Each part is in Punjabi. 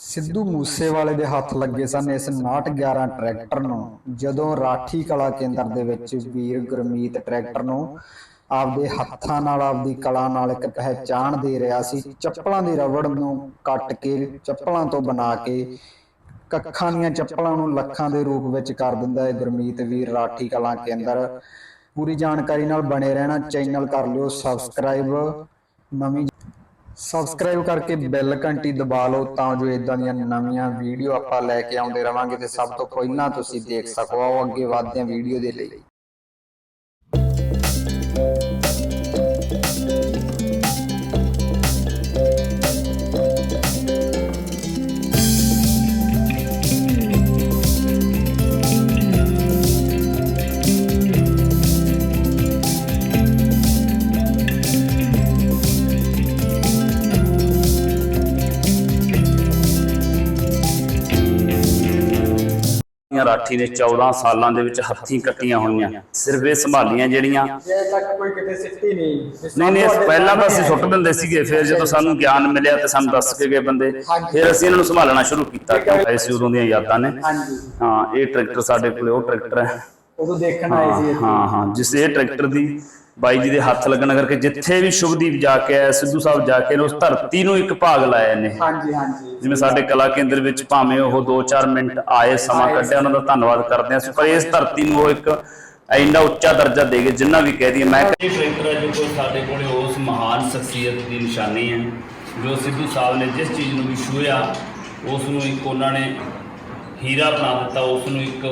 ਸਿੱਧੂ ਮੂਸੇਵਾਲੇ ਦੇ ਹੱਥ ਲੱਗੇ ਸਨ ਇਸ 6911 ਟਰੈਕਟਰ ਨੂੰ, ਜਦੋਂ ਰਾਠੀ ਕਲਾ ਕੇਂਦਰ ਦੇ ਵਿੱਚ ਵੀਰ ਗੁਰਮੀਤ ਟਰੈਕਟਰ ਨੂੰ ਆਪਦੇ ਹੱਥਾਂ ਨਾਲ, ਆਪਦੀ ਕਲਾ ਨਾਲ ਇੱਕ ਪਹਿਚਾਣ ਦੇ ਰਿਹਾ ਸੀ, ਚੱਪਲਾਂ ਦੀ ਰਬੜ ਨੂੰ ਕੱਟ ਕੇ, ਚੱਪਲਾਂ ਤੋਂ ਬਣਾ ਕੇ, ਕੱਖਾਂ ਦੀਆਂ ਚੱਪਲਾਂ ਨੂੰ ਲੱਖਾਂ ਦੇ ਰੂਪ ਵਿੱਚ ਕਰ ਦਿੰਦਾ ਹੈ ਗੁਰਮੀਤ ਵੀਰ ਰਾਠੀ ਕਲਾ ਕੇਂਦਰ। ਪੂਰੀ ਜਾਣਕਾਰੀ ਨਾਲ ਬਣੇ ਰਹਿਣਾ, ਚੈਨਲ ਕਰ ਲਿਓ, ਸਬਸਕ੍ਰਾਈਬ, ਨਵੀਂ ਸਬਸਕ੍ਰਾਈਬ ਕਰਕੇ ਬੈਲ ਘੰਟੀ ਦਬਾ ਲਓ ਤਾਂ ਜੋ ਇਦਾਂ ਦੀਆਂ ਨਵੀਆਂ ਵੀਡੀਓ ਆਪਾਂ ਲੈ ਕੇ ਆਉਂਦੇ ਰਵਾਂਗੇ ਤੇ ਸਭ ਤੋਂ ਪਹਿਲਾਂ ਤੁਸੀਂ ਦੇਖ ਸਕੋ ਆਓ ਅੱਗੇ ਵਧਦੇ ਹਾਂ ਵੀਡੀਓ ਦੇ ਲਈ। ਦੀਆਂ ਰਾਠੀ ਨੇ 14 ਸਾਲਾਂ ਦੇ ਵਿੱਚ ਹੱਥੀਂ ਕੱਟੀਆਂ ਹੋਈਆਂ। ਇਹ ਸੰਭਾਲੀਆਂ ਜਿਹੜੀਆਂ ਨਹੀਂ ਨਹੀਂ ਪਹਿਲਾਂ ਤਾਂ ਅਸੀਂ ਸੁੱਟ ਦਿੰਦੇ ਸੀਗੇ। ਫਿਰ ਜਦੋਂ ਸਾਨੂੰ ਗਿਆਨ ਮਿਲਿਆ ਤੇ ਸਾਨੂੰ ਦੱਸ ਕੇ ਗਏ ਬੰਦੇ। ਫਿਰ ਅਸੀਂ ਇਹਨਾਂ ਨੂੰ ਸੰਭਾਲਣਾ ਸ਼ੁਰੂ ਕੀਤਾ। ਕਿਉਂਕਿ ਅਸੀਂ ਉਦੋਂ ਦੀਆਂ ਯਾਦਾਂ ਨੇ। ਹਾਂ ਇਹ ਟਰੈਕਟਰ ਸਾਡੇ ਕੋਲੇ ਉਹ ਟਰੈਕਟਰ ਹੈ। ਉਦੋਂ ਦੇਖਣ ਆਏ ਸੀ। ਹਾਂ ਹਾਂ ਜਿਸ ਇਹ ਟਰੈਕਟਰ ਦੀ ਬਾਈ ਜੀ ਦੇ ਹੱਥ ਲੱਗਣ ਕਰਕੇ ਜਿੱਥੇ ਵੀ ਸ਼ੁਭਦੀਪ ਜਾ ਕੇ ਆਇਆ ਸਿੱਧੂ ਸਾਹਿਬ ਜਾ ਕੇ ਉਸ ਧਰਤੀ ਨੂੰ ਇੱਕ ਭਾਗ ਲਾਇਆ ਨੇ ਹਾਂਜੀ ਹਾਂਜੀ। ਜਿਵੇਂ ਸਾਡੇ ਕਲਾ ਕੇਂਦਰ ਵਿੱਚ ਭਾਵੇਂ ਉਹ 2-4 ਮਿੰਟ ਆਏ ਸਮਾਂ ਕੱਢਿਆ ਉਹਨਾਂ ਦਾ ਧੰਨਵਾਦ ਕਰਦੇ ਹਾਂ ਪਰ ਇਸ ਧਰਤੀ ਨੂੰ ਉਹ ਇੱਕ ਇੰਨਾ ਉੱਚਾ ਦਰਜਾ ਦੇ ਗਏ ਜਿੰਨਾ ਵੀ ਕਹਿ ਦਈਏ ਮੈਂ ਟਰੈਕਟਰ ਹੈ ਜੋ ਕੋਈ ਸਾਡੇ ਕੋਲੇ ਉਸ ਮਹਾਨ ਸ਼ਖਸੀਅਤ ਦੀ ਨਿਸ਼ਾਨੀ ਹੈ ਜੋ ਸਿੱਧੂ ਸਾਹਿਬ ਨੇ ਜਿਸ ਚੀਜ਼ ਨੂੰ ਵੀ ਛੂਹਿਆ ਉਸ ਨੂੰ ਇੱਕ ਉਹਨਾਂ ਨੇ ਹੀਰਾ ਬਣਾ ਦਿੱਤਾ ਉਸ ਨੂੰ ਇੱਕ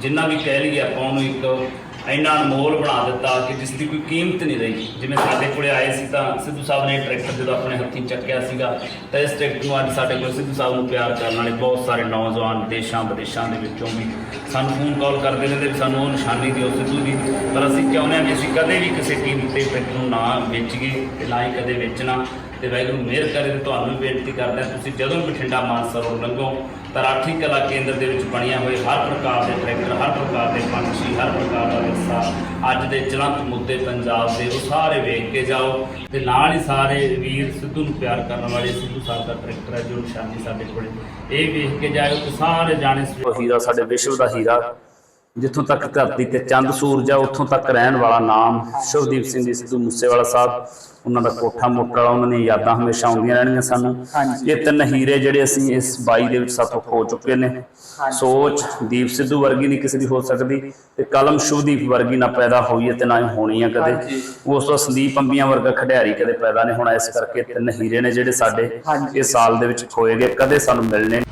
ਜਿੰਨਾ ਵੀ ਕਹਿ ਲਈਏ ਆਪਾਂ ਉਹਨੂੰ ਇੱਕ ਇੰਨਾ ਅਨਮੋਲ ਬਣਾ ਦਿੱਤਾ ਕਿ ਜਿਸ ਦੀ ਕੋਈ ਕੀਮਤ ਨਹੀਂ ਰਹੀ। ਜਿਵੇਂ ਸਾਡੇ ਕੋਲੇ ਆਏ ਸੀ ਤਾਂ ਸਿੱਧੂ ਸਾਹਿਬ ਨੇ ਟਰੈਕਟਰ ਜਦੋਂ ਆਪਣੇ ਹੱਥੀਂ ਚੱਕਿਆ ਸੀਗਾ, ਤਾਂ ਇਸ ਟਰੈਕਟਰ ਨੂੰ ਅੱਜ ਸਾਡੇ ਕੋਲ ਸਿੱਧੂ ਸਾਹਿਬ ਨੂੰ ਪਿਆਰ ਕਰਨ ਵਾਲੇ ਬਹੁਤ ਸਾਰੇ ਨੌਜਵਾਨ ਦੇਸ਼ਾਂ ਵਿਦੇਸ਼ਾਂ ਦੇ ਵਿੱਚੋਂ ਵੀ ਸਾਨੂੰ ਫੋਨ ਕਾਲ ਕਰਦੇ ਰਹਿੰਦੇ ਵੀ ਸਾਨੂੰ ਉਹ ਨਿਸ਼ਾਨੀ ਦਿਓ ਸਿੱਧੂ ਦੀ ਪਰ ਅਸੀਂ ਚਾਹੁੰਦੇ ਹਾਂ ਵੀ ਅਸੀਂ ਕਦੇ ਵੀ ਕਿਸੇ ਕੀਮਤ ਤੇ ਟਰੈਕਟਰ ਨੂੰ ਨਾ ਵੇਚੀਏ ਤੇ ਨਾ ਹੀ ਕਦੇ ਵੇਚਣਾ। ਤੇ ਵਾਹਿਗੁਰੂ ਮਿਹਰ ਕਰੇ ਤੇ ਤੁਹਾਨੂੰ ਵੀ ਬੇਨਤੀ ਕਰਦੇ ਹਾਂ ਤੁਸੀਂ ਜਦੋਂ ਬਠਿੰਡਾ ਮਾਨਸਰੋਵਰ ਲੰਘੋ ਤਾਂ ਕਲਾ ਕੇਂਦਰ ਦੇ ਵਿੱਚ ਬਣੀਆਂ ਹੋਏ ਹਰ ਪ੍ਰਕਾਰ ਦੇ ਟਰੈਕਟਰ, ਹਰ ਪ੍ਰਕਾਰ ਦੇ ਪੰਛੀ, ਹਰ ਪ੍ਰਕਾਰ ਦਾ ਵਿਰਸਾ ਅੱਜ ਦੇ ਚਲੰਤ ਮੁੱਦੇ ਪੰਜਾਬ ਦੇ ਉਹ ਸਾਰੇ ਵੇਖ ਕੇ ਜਾਓ ਤੇ ਨਾਲ ਹੀ ਸਾਰੇ ਵੀਰ ਸਿੱਧੂ ਨੂੰ ਪਿਆਰ ਕਰਨ ਵਾਲੇ ਸਿੱਧੂ ਸਾਹਿਬ ਦਾ ਟਰੈਕਟਰ ਹੈ, ਜੋ ਨਿਸ਼ਾਨੀ ਸਾਡੇ ਕੋਲੇ। ਇਹ ਵੇਖ ਕੇ ਜਾਓ ਤੇ ਸਾਰੇ ਜਾਣੇ ਹੀਰਾ, ਸਾਡੇ ਵਿਸ਼ਵ ਦਾ ਹੀਰਾ। ਜਿੱਥੋਂ ਤੱਕ ਧਰਤੀ ਤੇ ਚੰਦ ਸੂਰਜ ਆ ਉੱਥੋਂ ਤੱਕ ਰਹਿਣ ਵਾਲਾ ਨਾਮ ਸ਼ਿਵਦੀਪ ਸਿੰਘ ਜੀ ਸਿੱਧੂ ਮੂਸੇਵਾਲਾ ਸਾਹਿਬ ਉਹਨਾਂ ਦਾ ਕੋਠਾ ਮੋਟਾ ਉਹਨਾਂ ਦੀਆਂ ਯਾਦਾਂ ਹਮੇਸ਼ਾ ਆਉਂਦੀਆਂ ਰਹਿਣਗੀਆਂ ਸਾਨੂੰ। ਇਹ ਤਿੰਨ ਹੀਰੇ ਜਿਹੜੇ ਅਸੀਂ ਇਸ ਬਾਈ ਦੇ ਵਿੱਚ ਸਾਥੋਂ ਖੋ ਚੁੱਕੇ ਨੇ ਸੋਚ ਦੀਪ ਸਿੱਧੂ ਵਰਗੀ ਨਹੀਂ ਕਿਸੇ ਦੀ ਹੋ ਸਕਦੀ ਤੇ ਕਲਮ ਸ਼ੁਭਦੀਪ ਵਰਗੀ ਨਾ ਪੈਦਾ ਹੋਈ ਹੈ ਤੇ ਨਾ ਹੀ ਹੋਣੀ ਆ ਕਦੇ। ਉਸ ਤੋਂ ਸੰਦੀਪ ਅੰਬੀਆਂ ਵਰਗਾ ਖਿਡਾਰੀ ਕਦੇ ਪੈਦਾ ਨਹੀਂ ਹੋਣਾ ਇਸ ਕਰਕੇ ਤਿੰਨ ਹੀਰੇ ਨੇ ਜਿਹੜੇ ਸਾਡੇ। ਇਸ ਸਾਲ ਦੇ ਵਿੱਚ ਖੋਏ ਗਏ ਕਦੇ ਸਾਨੂੰ ਮਿਲਣੇ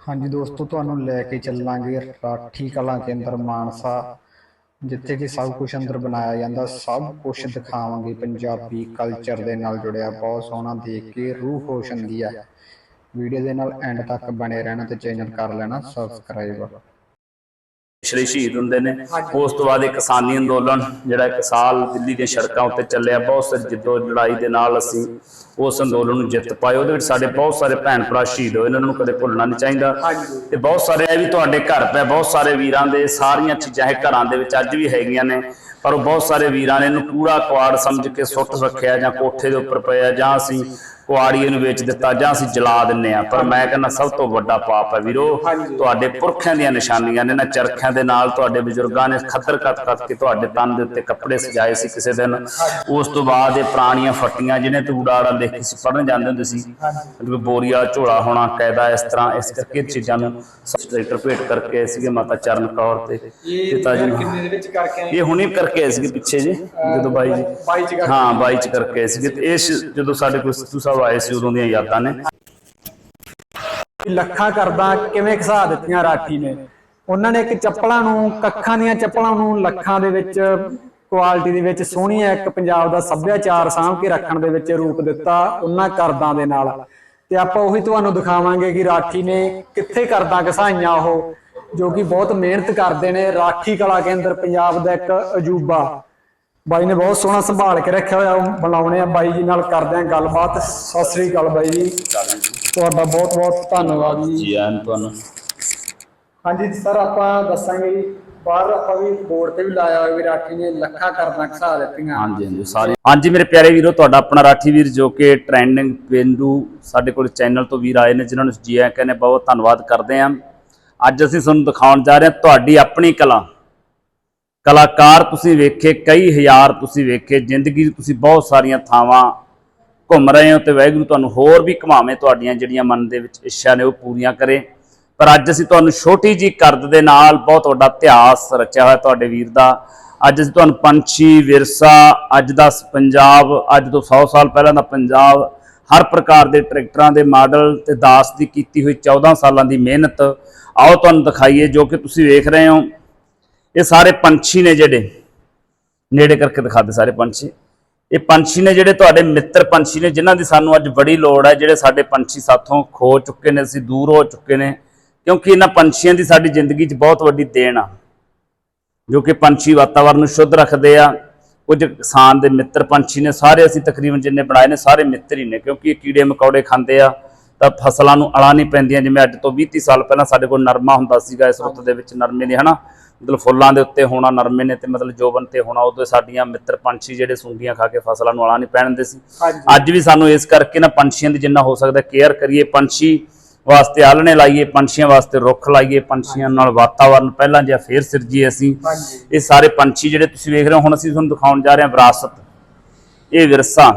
ਹਾਂਜੀ ਦੋਸਤੋ, ਤੁਹਾਨੂੰ ਲੈ ਕੇ ਚੱਲਾਂਗੇ ਰਾਠੀ ਕਲਾ ਕੇਂਦਰ ਮਾਨਸਾ, ਜਿੱਥੇ ਕਿ ਸਭ ਕੁਝ ਅੰਦਰ ਬਣਾਇਆ ਜਾਂਦਾ, ਸਭ ਕੁਝ ਦਿਖਾਵਾਂਗੇ। ਪੰਜਾਬੀ ਕਲਚਰ ਦੇ ਨਾਲ ਜੁੜਿਆ, ਬਹੁਤ ਸੋਹਣਾ ਦੇਖ ਕੇ ਰੂਹ ਖੁਸ਼ ਹੁੰਦੀ ਹੈ ਵੀਡੀਓ ਦੇ ਨਾਲ ਐਂਡ ਤੱਕ ਬਣੇ ਰਹਿਣਾ ਤੇ ਚੈਨਲ ਕਰ ਲੈਣਾ ਸਬਸਕ੍ਰਾਈਬ ਪਿਛਲੇ ਸ਼ਹੀਦ ਹੁੰਦੇ ਨੇ। ਉਸ ਤੋਂ ਬਾਅਦ ਇਹ ਕਿਸਾਨੀ ਅੰਦੋਲਨ ਜਿਹੜਾ ਇੱਕ ਸਾਲ ਦਿੱਲੀ ਦੀਆਂ ਸੜਕਾਂ ਉੱਤੇ ਚੱਲਿਆ। ਬਹੁਤ ਸਾਰੀ ਜਿੱਦੋ ਲੜਾਈ ਦੇ ਨਾਲ ਅਸੀਂ ਉਸ ਅੰਦੋਲਨ ਨੂੰ ਜਿੱਤ ਪਾਏ। ਉਹਦੇ ਵਿੱਚ ਸਾਡੇ ਬਹੁਤ ਸਾਰੇ ਭੈਣ ਭਰਾ ਸ਼ਹੀਦ ਹੋਏ ਇਹਨਾਂ ਨੂੰ ਕਦੇ ਭੁੱਲਣਾ ਨਹੀਂ ਚਾਹੀਦਾ। ਤੇ ਬਹੁਤ ਸਾਰੇ ਇਹ ਵੀ ਤੁਹਾਡੇ ਘਰ ਪਏ ਬਹੁਤ ਸਾਰੇ ਵੀਰਾਂ ਦੇ ਸਾਰੀਆਂ ਚੀਜ਼ਾਂ ਇਹ ਘਰਾਂ ਦੇ ਵਿੱਚ ਅੱਜ ਵੀ ਹੈਗੀਆਂ ਨੇ। ਪਰ ਉਹ ਬਹੁਤ ਸਾਰੇ ਵੀਰਾਂ ਨੇ ਇਹਨੂੰ ਕੂੜਾ ਕੁਆੜ ਸਮਝ ਕੇ ਸੁੱਟ ਰੱਖਿਆ ਜਾਂ ਕੋਠੇ ਦੇ ਉੱਪਰ ਪਿਆ ਜਾਂ ਅਸੀਂ ਕੁਆੜੀਏ ਨੂੰ ਵੇਚ ਦਿੱਤਾ ਜਾਂ ਅਸੀਂ ਜਲਾ ਦਿੰਨੇ ਆ। ਪਰ ਮੈਂ ਕਹਿੰਦਾ ਸਭ ਤੋਂ ਵੱਡਾ ਪਾਪ ਹੈ ਵੀਰੋ। ਤੁਹਾਡੇ ਪੁਰਖਿਆਂ ਦੀਆਂ ਨਿਸ਼ਾਨੀਆਂ ਨੇ ਨਾ ਚਰਖਿਆਂ ਦੇ ਨਾਲ ਤੁਹਾਡੇ ਬਜ਼ੁਰਗਾਂ ਨੇ ਖੱਦਰ ਕੱਤ ਕੱਤ ਕੇ ਤੁਹਾਡੇ ਤਨ ਦੇ ਉੱਤੇ ਕੱਪੜੇ ਸਜਾਏ ਸੀ ਕਿਸੇ ਦਿਨ। ਉਸ ਤੋਂ ਬਾਅਦ ਇਹ ਪੁਰਾਣੀਆਂ ਫੱਟੀਆਂ ਜਿਹਨੇ ਤੂੜਾੜਾ ਲਿਖ ਕੇ ਸੀ ਪੜਨ ਜਾਂਦੇ ਹੁੰਦੇ ਸੀ। ਮਤਲਬ ਬੋਰੀਆ ਝੋਲਾ ਹੋਣਾ ਕਾਇਦਾ ਇਸ ਤਰ੍ਹਾਂ ਇਸ ਕਰਕੇ ਚੀਜ਼ਾਂ ਨੂੰ ਸਬਸਟ੍ਰੇਟਰ ਭੇਟ ਕਰਕੇ ਸੀਗੇ ਮਾਤਾ ਚਰਨ ਕੌਰ ਤੇ ਪਿਤਾ ਜੀ ਨੂੰ। ਕਿੰਨੇ ਦੇ ਵਿੱਚ ਕਰਕੇ ਇਹ ਹੁਣੇ ਕਰਕੇ ਆਏ ਸੀਗੇ ਪਿੱਛੇ ਜੇ ਜਦੋਂ ਬਾਈ ਜੀ। ਹਾਂ ਬਾਈ ਚ ਕਰਕੇ ਆਏ ਸੀਗੇ। ਤੇ ਇਹ ਸ਼- ਜਦੋਂ ਸਾਡੇ ਕੋਲ ਸਿੱਧੂ ਸਾਹਿਬ ਆਏ ਸੀ ਉਦੋਂ ਦੀਆਂ ਯਾਦਾਂ ਨੇ। ਲੱਖਾਂ ਕਰਦਾ ਕਿਵੇਂ ਘਸਾ ਦਿੱਤੀਆਂ ਰਾਠੀ ਨੇ। ਉਹਨਾਂ ਨੇ ਇੱਕ ਚੱਪਲਾਂ ਨੂੰ, ਕੱਖਾਂ ਦੀਆਂ ਚੱਪਲਾਂ ਨੂੰ ਲੱਖਾਂ ਦੇ ਵਿੱਚ, ਕੁਆਲਿਟੀ ਦੇ ਵਿੱਚ ਸੋਹਣੀਆਂ ਇੱਕ ਪੰਜਾਬ ਦਾ ਸੱਭਿਆਚਾਰ ਸਾਂਭ ਕੇ ਰੱਖਣ ਦੇ ਵਿੱਚ ਰੂਪ ਦਿੱਤਾ ਉਹਨਾਂ ਕਰਦਾਂ ਦੇ ਨਾਲ। ਤੇ ਆਪਾਂ ਉਹੀ ਤੁਹਾਨੂੰ ਦਿਖਾਵਾਂਗੇ ਕਿ ਰਾਠੀ ਨੇ ਕਿੱਥੇ ਕਰਦਾਂ ਘਸਾਈਆਂ ਉਹ, ਜੋ ਕਿ ਬਹੁਤ ਮਿਹਨਤ ਕਰਦੇ ਨੇ। ਰਾਠੀ ਕਲਾ ਕੇਂਦਰ ਪੰਜਾਬ ਦਾ ਇੱਕ ਅਜੂਬਾ। ਬਾਈ ਨੇ ਬਹੁਤ ਸੋਹਣਾ ਸੰਭਾਲ ਕੇ ਰੱਖਿਆ ਹੋਇਆ ਉਹ ਬੁਲਾਉਣੇ ਆ ਬਾਈ ਜੀ ਨਾਲ ਕਰਦੇ ਆ ਗੱਲਬਾਤ। ਸਤਿ ਸ੍ਰੀ ਅਕਾਲ ਬਾਈ ਜੀ। ਤੁਹਾਡਾ ਬਹੁਤ ਬਹੁਤ ਧੰਨਵਾਦ ਜੀ। ਜੀ ਆਨ ਤੁਹਾਨੂੰ। ਹਾਂਜੀ ਸਰ ਆਪਾਂ ਦੱਸਾਂਗੇ ਜੀ ਬਾਹਰ ਆਪਾਂ ਵੀ ਬੋਰਡ ਤੇ ਵੀ ਲਾਇਆ ਹੋਇਆ ਵੀ ਰਾਠੀ ਨੇ ਲੱਖਾਂ ਕਰਨਾ ਘਸਾ ਦਿੱਤੀਆਂ। ਹਾਂਜੀ ਹਾਂਜੀ ਸਾਰੇ ਹਾਂਜੀ ਮੇਰੇ ਪਿਆਰੇ ਵੀਰੋ ਤੁਹਾਡਾ ਆਪਣਾ ਰਾਠੀ ਵੀਰ ਜੋ ਕਿ ਟ੍ਰੈਂਡਿੰਗ ਬਿੰਦੂ ਸਾਡੇ ਕੋਲ ਚੈਨਲ ਤੋਂ ਵੀਰ ਆਏ ਨੇ ਜਿਨ੍ਹਾਂ ਨੂੰ ਜੀ ਆਇਆਂ ਕਹਿੰਦੇ ਬਹੁਤ ਧੰਨਵਾਦ ਕਰਦੇ ਹਾਂ ਅੱਜ ਅਸੀਂ ਤੁਹਾਨੂੰ ਦਿਖਾਉਣ ਜਾ ਰਹੇ ਹਾਂ ਤੁਹਾਡੀ ਆਪਣੀ ਕਲਾ। ਕਲਾਕਾਰ ਤੁਸੀਂ ਵੇਖੇ, ਕਈ ਹਜ਼ਾਰ ਤੁਸੀਂ ਵੇਖੇ, ਜ਼ਿੰਦਗੀ 'ਚ ਤੁਸੀਂ ਬਹੁਤ ਸਾਰੀਆਂ ਥਾਵਾਂ ਘੁੰਮ ਰਹੇ ਹੋ ਤੇ ਵਾਹਿਗੁਰੂ ਤੁਹਾਨੂੰ ਹੋਰ ਵੀ ਘੁਮਾਵੇਂ ਤੁਹਾਡੀਆਂ ਜਿਹੜੀਆਂ ਮਨ ਦੇ ਵਿੱਚ ਇੱਛਾ ਨੇ ਉਹ ਪੂਰੀਆਂ ਕਰੇ। ਪਰ ਅੱਜ ਅਸੀਂ ਤੁਹਾਨੂੰ ਛੋਟੀ ਜੀ ਕਰਦ ਦੇ ਨਾਲ ਬਹੁਤ ਵੱਡਾ ਇਤਿਹਾਸ ਰਚਿਆ ਹੋਇਆ ਤੁਹਾਡੇ ਵੀਰ ਦਾ। ਅੱਜ ਅਸੀਂ ਤੁਹਾਨੂੰ ਪੰਛੀ, ਵਿਰਸਾ, ਅੱਜ ਦਾ ਸ- ਪੰਜਾਬ, ਅੱਜ ਤੋਂ 100 ਸਾਲ ਪਹਿਲਾਂ ਦਾ ਪੰਜਾਬ, ਹਰ ਪ੍ਰਕਾਰ ਦੇ ਟਰੈਕਟਰਾਂ ਦੇ ਮਾਡਲ ਤੇ ਦਾਸ ਦੀ ਕੀਤੀ ਹੋਈ 14 ਸਾਲਾਂ ਦੀ ਮਿਹਨਤ। ਆਓ ਤੁਹਾਨੂੰ ਦਿਖਾਈਏ ਜੋ ਕਿ ਤੁਸੀਂ ਵੇਖ ਰਹੇ ਹੋ। ਇਹ ਸਾਰੇ ਪੰਛੀ ਨੇ ਜਿਹੜੇ, ਨੇੜੇ ਕਰਕੇ ਦਿਖਾ ਦੇ ਸਾਰੇ ਪੰਛੀ। ਇਹ ਪੰਛੀ ਨੇ ਜਿਹੜੇ ਤੁਹਾਡੇ ਮਿੱਤਰ ਪੰਛੀ ਨੇ, ਜਿਨ੍ਹਾਂ ਦੀ ਸਾਨੂੰ ਅੱਜ ਬੜੀ ਲੋੜ ਹੈ, ਜਿਹੜੇ ਸਾਡੇ ਪੰਛੀ ਸਾਥੋਂ ਖੋ ਚੁੱਕੇ ਨੇ, ਅਸੀਂ ਦੂਰ ਹੋ ਚੁੱਕੇ ਨੇ, ਕਿਉਂਕਿ ਇਹਨਾਂ ਪੰਛੀਆਂ ਦੀ ਸਾਡੀ ਜ਼ਿੰਦਗੀ 'ਚ ਬਹੁਤ ਵੱਡੀ ਦੇਣ ਆ, ਜੋ ਕਿ ਪੰਛੀ ਵਾਤਾਵਰਨ ਨੂੰ ਸ਼ੁੱਧ ਰੱਖਦੇ ਆ। ਕੁਝ ਕਿਸਾਨ ਦੇ ਮਿੱਤਰ ਪੰਛੀ ਨੇ, ਸਾਰੇ ਅਸੀਂ ਤਕਰੀਬਨ ਜਿੰਨੇ ਬਣਾਏ ਨੇ, ਸਾਰੇ ਮਿੱਤਰ ਹੀ ਨੇ, ਕਿਉਂਕਿ ਇਹ ਕੀੜੇ ਮਕੌੜੇ ਖਾਂਦੇ ਆ, ਤਾਂ ਫਸਲਾਂ ਨੂੰ ਅਲਾ ਨਹੀਂ ਪੈਂਦੀਆਂ। ਜਿਵੇਂ ਅੱਜ ਤੋਂ 20 30 ਸਾਲ ਪਹਿਲਾਂ ਸਾਡੇ ਕੋਲ ਨਰਮਾ ਹੁੰਦਾ ਸੀਗਾ, ਇਸ ਰੁੱਤ ਦੇ ਵਿੱਚ ਨਰਮੇ ਦੇ, ਹਨਾ? ਮਤਲਬ ਫੁੱਲਾਂ ਦੇ ਉੱਤੇ ਹੋਣਾ ਨਰਮੇ ਨੇ ਤੇ ਮਤਲਬ ਜੋਬਨ ਤੇ ਹੋਣਾ ਉਦੋਂ ਸਾਡੀਆਂ ਮਿੱਤਰ ਪੰਛੀ ਜਿਹੜੇ ਸੁੰਡੀਆਂ ਖਾ ਕੇ ਫਸਲਾਂ ਨੂੰ ਅਲਾਂ ਨਹੀਂ ਪੈਣ ਦਿੰਦੇ ਸੀ। ਅੱਜ ਵੀ ਸਾਨੂੰ ਇਸ ਕਰਕੇ ਨਾ ਪੰਛੀਆਂ ਦੀ ਜਿੰਨਾ ਹੋ ਸਕਦਾ ਕੇਅਰ ਕਰੀਏ ਪੰਛੀ ਵਾਸਤੇ ਆਲਣੇ ਲਾਈਏ ਪੰਛੀਆਂ ਵਾਸਤੇ ਰੁੱਖ ਲਾਈਏ ਪੰਛੀਆਂ ਨਾਲ ਵਾਤਾਵਰਨ ਪਹਿਲਾਂ ਜਿਹਾ ਫੇਰ ਸਿਰਜੀਏ ਅਸੀਂ। ਇਹ ਸਾਰੇ ਪੰਛੀ ਜਿਹੜੇ ਤੁਸੀਂ ਵੇਖ ਰਹੇ ਹੋ ਹੁਣ ਅਸੀਂ ਤੁਹਾਨੂੰ ਦਿਖਾਉਣ ਜਾ ਰਹੇ ਹਾਂ ਵਿਰਾਸਤ। ਇਹ ਵਿਰਸਾ।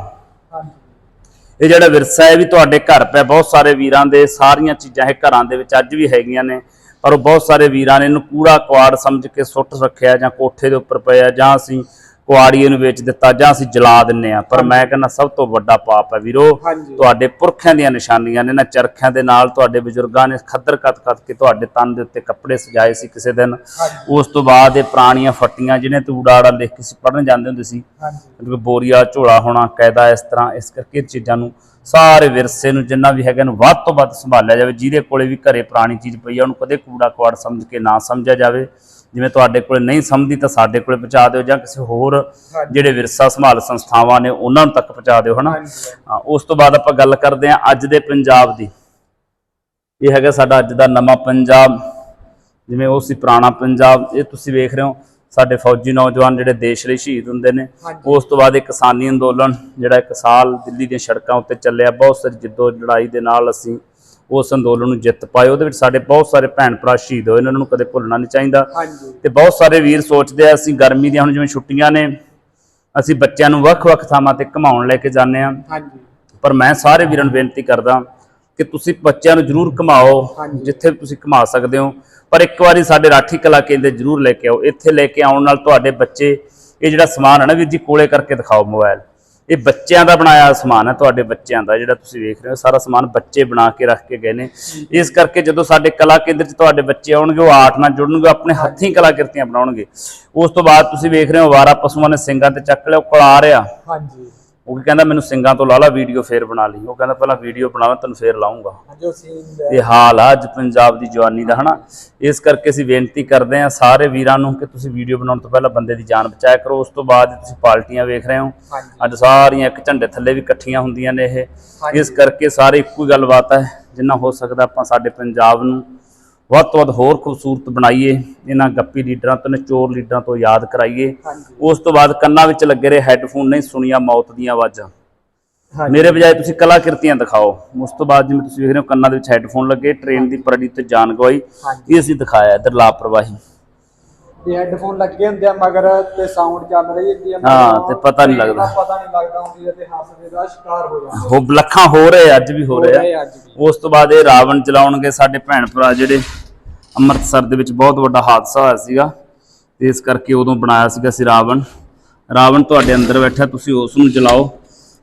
ਇਹ ਜਿਹੜਾ ਵਿਰਸਾ ਹੈ ਵੀ ਤੁਹਾਡੇ ਘਰ ਪਿਆ। ਬਹੁਤ ਸਾਰੇ ਵੀਰਾਂ ਦੇ ਸਾਰੀਆਂ ਚੀਜ਼ਾਂ ਇਹ ਘਰਾਂ ਦੇ ਵਿੱਚ ਅੱਜ ਵੀ ਹੈਗੀਆਂ ਨੇ। ਪਰ ਉਹ ਬਹੁਤ ਸਾਰੇ ਵੀਰਾਂ ਨੇ ਇਹਨੂੰ ਕੂੜਾ ਕੁਆੜ ਸਮਝ ਕੇ ਸੁੱਟ ਰੱਖਿਆ ਜਾਂ ਕੋਠੇ ਦੇ ਉੱਪਰ ਪਿਆ ਜਾਂ ਅਸੀਂ ਕੁਆੜੀਏ ਨੂੰ ਵੇਚ ਦਿੱਤਾ ਜਾਂ ਅਸੀਂ ਜਲਾ ਦਿੰਨੇ ਆ। ਪਰ ਮੈਂ ਕਹਿੰਦਾ ਸਭ ਤੋਂ ਵੱਡਾ ਪਾਪ ਹੈ ਵੀਰੋ। ਤੁਹਾਡੇ ਪੁਰਖਿਆਂ ਦੀਆਂ ਨਿਸ਼ਾਨੀਆਂ ਨੇ ਨਾ ਚਰਖਿਆਂ ਦੇ ਨਾਲ ਤੁਹਾਡੇ ਬਜ਼ੁਰਗਾਂ ਨੇ ਖੱਦਰ ਕੱਤ ਕੱਤ ਕੇ ਤੁਹਾਡੇ ਤਨ ਦੇ ਉੱਤੇ ਕੱਪੜੇ ਸਜਾਏ ਸੀ ਕਿਸੇ ਦਿਨ। ਉਸ ਤੋਂ ਬਾਅਦ ਇਹ ਪੁਰਾਣੀਆਂ ਫੱਟੀਆਂ ਜਿਹਨੇ ਤੂੜਾੜਾ ਲਿਖ ਕੇ ਸੀ ਪੜਨ ਜਾਂਦੇ ਹੁੰਦੇ ਸੀ। ਬੋਰੀਆ ਝੋਲਾ ਹੋਣਾ ਕਾਇਦਾ ਇਸ ਤਰ੍ਹਾਂ ਇਸ ਕਰਕੇ ਚੀਜ਼ਾਂ ਨੂੰ ਸਾਰੇ ਵਿਰਸੇ ਨੂੰ ਜਿੰਨਾ ਵੀ ਹੈਗਾ ਨੂੰ ਵੱਧ ਤੋਂ ਵੱਧ ਸੰਭਾਲਿਆ ਜਾਵੇ ਜਿਹਦੇ ਕੋਲੇ ਵੀ ਘਰੇ ਪੁਰਾਣੀ ਚੀਜ਼ ਪਈ ਆ ਉਹਨੂੰ ਕਦੇ ਕੂੜਾ ਕੁਆੜ ਸਮਝ ਕੇ ਨਾ ਸਮਝਿਆ ਜਾਵੇ। ਜਿਵੇਂ ਤੁਹਾਡੇ ਕੋਲੇ ਨਹੀਂ ਸਮਝਦੀ ਤਾਂ ਸਾਡੇ ਕੋਲੇ ਪਹੁੰਚਾ ਦਿਓ ਜਾਂ ਕਿਸੇ ਹੋਰ ਜਿਹੜੇ ਵਿਰਸਾ ਸੰਭਾਲ ਸੰਸਥਾਵਾਂ ਨੇ ਉਹਨਾਂ ਨੂੰ ਤੱਕ ਪਹੁੰਚਾ ਦਿਓ ਹਨਾ? ਉਸ ਤੋਂ ਬਾਅਦ ਆਪਾਂ ਗੱਲ ਕਰਦੇ ਹਾਂ ਅੱਜ ਦੇ ਪੰਜਾਬ ਦੀ। ਇਹ ਹੈਗਾ ਸਾਡਾ ਅੱਜ ਦਾ ਨਵਾਂ ਪੰਜਾਬ ਜਿਵੇਂ ਉਹ ਸੀ ਪੁਰਾਣਾ ਪੰਜਾਬ ਇਹ ਤੁਸੀਂ ਵੇਖ ਰਹੇ ਹੋ। ਸਾਡੇ ਫੌਜੀ ਨੌਜਵਾਨ ਜਿਹੜੇ ਦੇਸ਼ ਲਈ ਸ਼ਹੀਦ ਹੁੰਦੇ ਨੇ। ਉਸ ਤੋਂ ਬਾਅਦ ਇਹ ਕਿਸਾਨੀ ਅੰਦੋਲਨ ਜਿਹੜਾ ਇੱਕ ਸਾਲ ਦਿੱਲੀ ਦੀਆਂ ਸੜਕਾਂ ਉੱਤੇ ਚੱਲਿਆ ਬਹੁਤ ਸਾਰੀ ਜਿੱਦੋ ਲੜਾਈ ਦੇ ਨਾਲ ਅਸੀਂ ਉਸ ਅੰਦੋਲਨ ਨੂੰ ਜਿੱਤ ਪਾਏ। ਉਹਦੇ ਵਿੱਚ ਸਾਡੇ ਬਹੁਤ ਸਾਰੇ ਭੈਣ ਭਰਾ ਸ਼ਹੀਦ ਹੋਏ ਨੇ ਉਹਨਾਂ ਨੂੰ ਕਦੇ ਭੁੱਲਣਾ ਨਹੀਂ ਚਾਹੀਦਾ। ਤੇ ਬਹੁਤ ਸਾਰੇ ਵੀਰ ਸੋਚਦੇ ਆ ਅਸੀਂ ਗਰਮੀ ਦੀਆਂ ਹੁਣ ਜਿਵੇਂ ਛੁੱਟੀਆਂ ਨੇ ਅਸੀਂ ਬੱਚਿਆਂ ਨੂੰ ਵੱਖ-ਵੱਖ ਥਾਵਾਂ ਤੇ ਘੁਮਾਉਣ ਲੈ ਕੇ ਜਾਂਦੇ ਆ ਪਰ ਮੈਂ ਸਾਰੇ ਵੀਰਾਂ ਨੂੰ ਬੇਨਤੀ ਕਰਦਾ ਕਿ ਤੁਸੀਂ ਬੱਚਿਆਂ ਨੂੰ ਜ਼ਰੂਰ ਘੁਮਾਓ। ਜਿੱਥੇ ਤੁਸੀਂ ਘੁਮਾ ਸਕਦੇ ਹੋ। ਪਰ ਇੱਕ ਵਾਰੀ ਸਾਡੇ ਰਾਠੀ ਕਲਾ ਕੇਂਦਰ ਜ਼ਰੂਰ ਲੈ ਕੇ ਆਓ। ਇੱਥੇ ਲੈ ਕੇ ਆਉਣ ਨਾਲ ਤੁਹਾਡੇ ਬੱਚੇ ਇਹ ਜਿਹੜਾ ਸਮਾਨ ਹੈ ਨਾ ਵੀਰ ਜੀ ਕੋਲੇ ਕਰਕੇ ਦਿਖਾਓ ਮੋਬਾਈਲ ਇਹ ਬੱਚਿਆਂ ਦਾ ਬਣਾਇਆ ਸਮਾਨ ਹੈ ਤੁਹਾਡੇ ਬੱਚਿਆਂ ਦਾ ਜਿਹੜਾ ਤੁਸੀਂ ਵੇਖ ਰਹੇ ਹੋ। ਸਾਰਾ ਸਮਾਨ ਬੱਚੇ ਬਣਾ ਕੇ ਰੱਖ ਕੇ ਗਏ ਨੇ। ਇਸ ਕਰਕੇ ਜਦੋਂ ਸਾਡੇ ਕਲਾ ਕੇਂਦਰ 'ਚ ਤੁਹਾਡੇ ਬੱਚੇ ਆਉਣਗੇ ਉਹ ਆਰਟ ਨਾਲ ਜੁੜਨਗੇ ਆਪਣੇ ਹੱਥੀਂ ਕਲਾਕ੍ਰਿਤੀਆਂ ਬਣਾਉਣਗੇ। ਉਸ ਤੋਂ ਬਾਅਦ ਤੁਸੀਂ ਵੇਖ ਰਹੇ ਹੋ ਵਾਰਾ ਪਸ਼ੂਆਂ ਨੇ ਸਿੰਘਾਂ ਤੇ ਚੱਕ ਲਿਆ ਉਹ ਕੋਲ ਰਿਹਾ। ਹਾਂਜੀ। ਉਹ ਕੀ ਕਹਿੰਦਾ ਮੈਨੂੰ ਸਿੰਘਾਂ ਤੋਂ ਲਾ ਲਾ ਵੀਡੀਓ ਫੇਰ ਬਣਾ ਲਈ। ਉਹ ਕਹਿੰਦਾ ਪਹਿਲਾਂ ਵੀਡੀਓ ਬਣਾਵਾਂ ਤੈਨੂੰ ਫੇਰ ਲਾਉਂਗਾ। ਜੋ ਸੀਨ ਇਹ ਹਾਲ ਆ ਅੱਜ ਪੰਜਾਬ ਦੀ ਜਵਾਨੀ ਦਾ ਹਨਾ? ਇਸ ਕਰਕੇ ਅਸੀਂ ਬੇਨਤੀ ਕਰਦੇ ਹਾਂ ਸਾਰੇ ਵੀਰਾਂ ਨੂੰ ਕਿ ਤੁਸੀਂ ਵੀਡੀਓ ਬਣਾਉਣ ਤੋਂ ਪਹਿਲਾਂ ਬੰਦੇ ਦੀ ਜਾਨ ਬਚਾਇਆ ਕਰੋ। ਉਸ ਤੋਂ ਬਾਅਦ ਤੁਸੀਂ ਪਾਰਟੀਆਂ ਵੇਖ ਰਹੇ ਹੋ। ਅੱਜ ਸਾਰੀਆਂ ਇੱਕ ਝੰਡੇ ਥੱਲੇ ਵੀ ਇਕੱਠੀਆਂ ਹੁੰਦੀਆਂ ਨੇ ਇਹ। ਇਸ ਕਰਕੇ ਸਾਰੇ ਇੱਕੋ ਹੀ ਗੱਲਬਾਤ ਹੈ। ਜਿੰਨਾ ਹੋ ਸਕਦਾ ਆਪਾਂ ਸਾਡੇ ਪੰਜਾਬ ਨੂੰ ਵੱਧ ਤੋਂ ਵੱਧ ਹੋਰ ਖੂਬਸੂਰਤ ਬਣਾਈਏ ਇਹਨਾਂ ਗੱਪੀ ਲੀਡਰਾਂ ਤੋਂ ਚੋਰ ਲੀਡਰਾਂ ਤੋਂ ਯਾਦ ਕਰਾਈਏ। ਉਸ ਤੋਂ ਬਾਅਦ ਕੰਨਾਂ ਵਿੱਚ ਲੱਗੇ ਰਹੇ ਹੈੱਡਫੋਨ ਨਹੀਂ ਸੁਣੀਆਂ ਮੌਤ ਦੀਆਂ ਆਵਾਜ਼ਾਂ। ਮੇਰੇ ਬਜਾਏ ਤੁਸੀਂ ਕਲਾਕ੍ਰਿਤੀਆਂ ਦਿਖਾਓ। ਉਸ ਤੋਂ ਬਾਅਦ ਜਿਵੇਂ ਤੁਸੀਂ ਵੇਖ ਰਹੇ ਹੋ ਕੰਨਾਂ ਦੇ ਵਿੱਚ ਹੈੱਡਫੋਨ ਲੱਗੇ ਟ੍ਰੇਨ ਦੀ ਪਰੜੀ ਤੇ ਜਾਨ ਗਵਾਈ। ਇਹ ਅਸੀਂ ਦਿਖਾਇਆ ਇਧਰ ਲਾਪਰਵਾਹੀ। ਇਹ ਹੈੱਡਫੋਨ ਲੱਗੇ ਹੁੰਦੇ ਆ ਮਗਰ ਤੇ ਸਾਊਂਡ ਚੱਲ ਰਹੀ ਹੁੰਦੀ ਆ ਹਾਂ, ਤੇ ਪਤਾ ਦਾ ਲੱਗਦਾ। ਪਤਾ ਨਹੀਂ ਲੱਗਦਾ ਹੁੰਦੀ ਹੈ ਤੇ ਹਾਦਸੇ ਦਾ ਸ਼ਿਕਾਰ ਹੋ ਜਾਂਦਾ ਹੋ ਲੱਖਾਂ ਹੋ ਰਹੇ ਅੱਜ ਵੀ ਹੋ ਰਹੇ ਰਹੇ ਆ ਅੱਜ ਵੀ। ਉਸ ਤੋਂ ਬਾਅਦ ਇਹ ਰਾਵਣ ਚਲਾਉਣਗੇ ਸਾਡੇ ਭੈਣ ਭਰਾ ਜਿਹੜੇ ਅੰਮ੍ਰਿਤਸਰ ਦੇ ਵਿੱਚ ਬਹੁਤ ਵੱਡਾ ਹਾਦਸਾ ਹੋਇਆ ਸੀਗਾ ਤੇ ਇਸ ਕਰਕੇ ਉਦੋਂ ਬਣਾਇਆ ਸੀਗਾ ਸੀ ਰਾਵਣ ਰਾਵਣ ਤੁਹਾਡੇ ਅੰਦਰ ਬੈਠਾ ਤੁਸੀਂ ਉਸ ਨੂੰ ਜਲਾਓ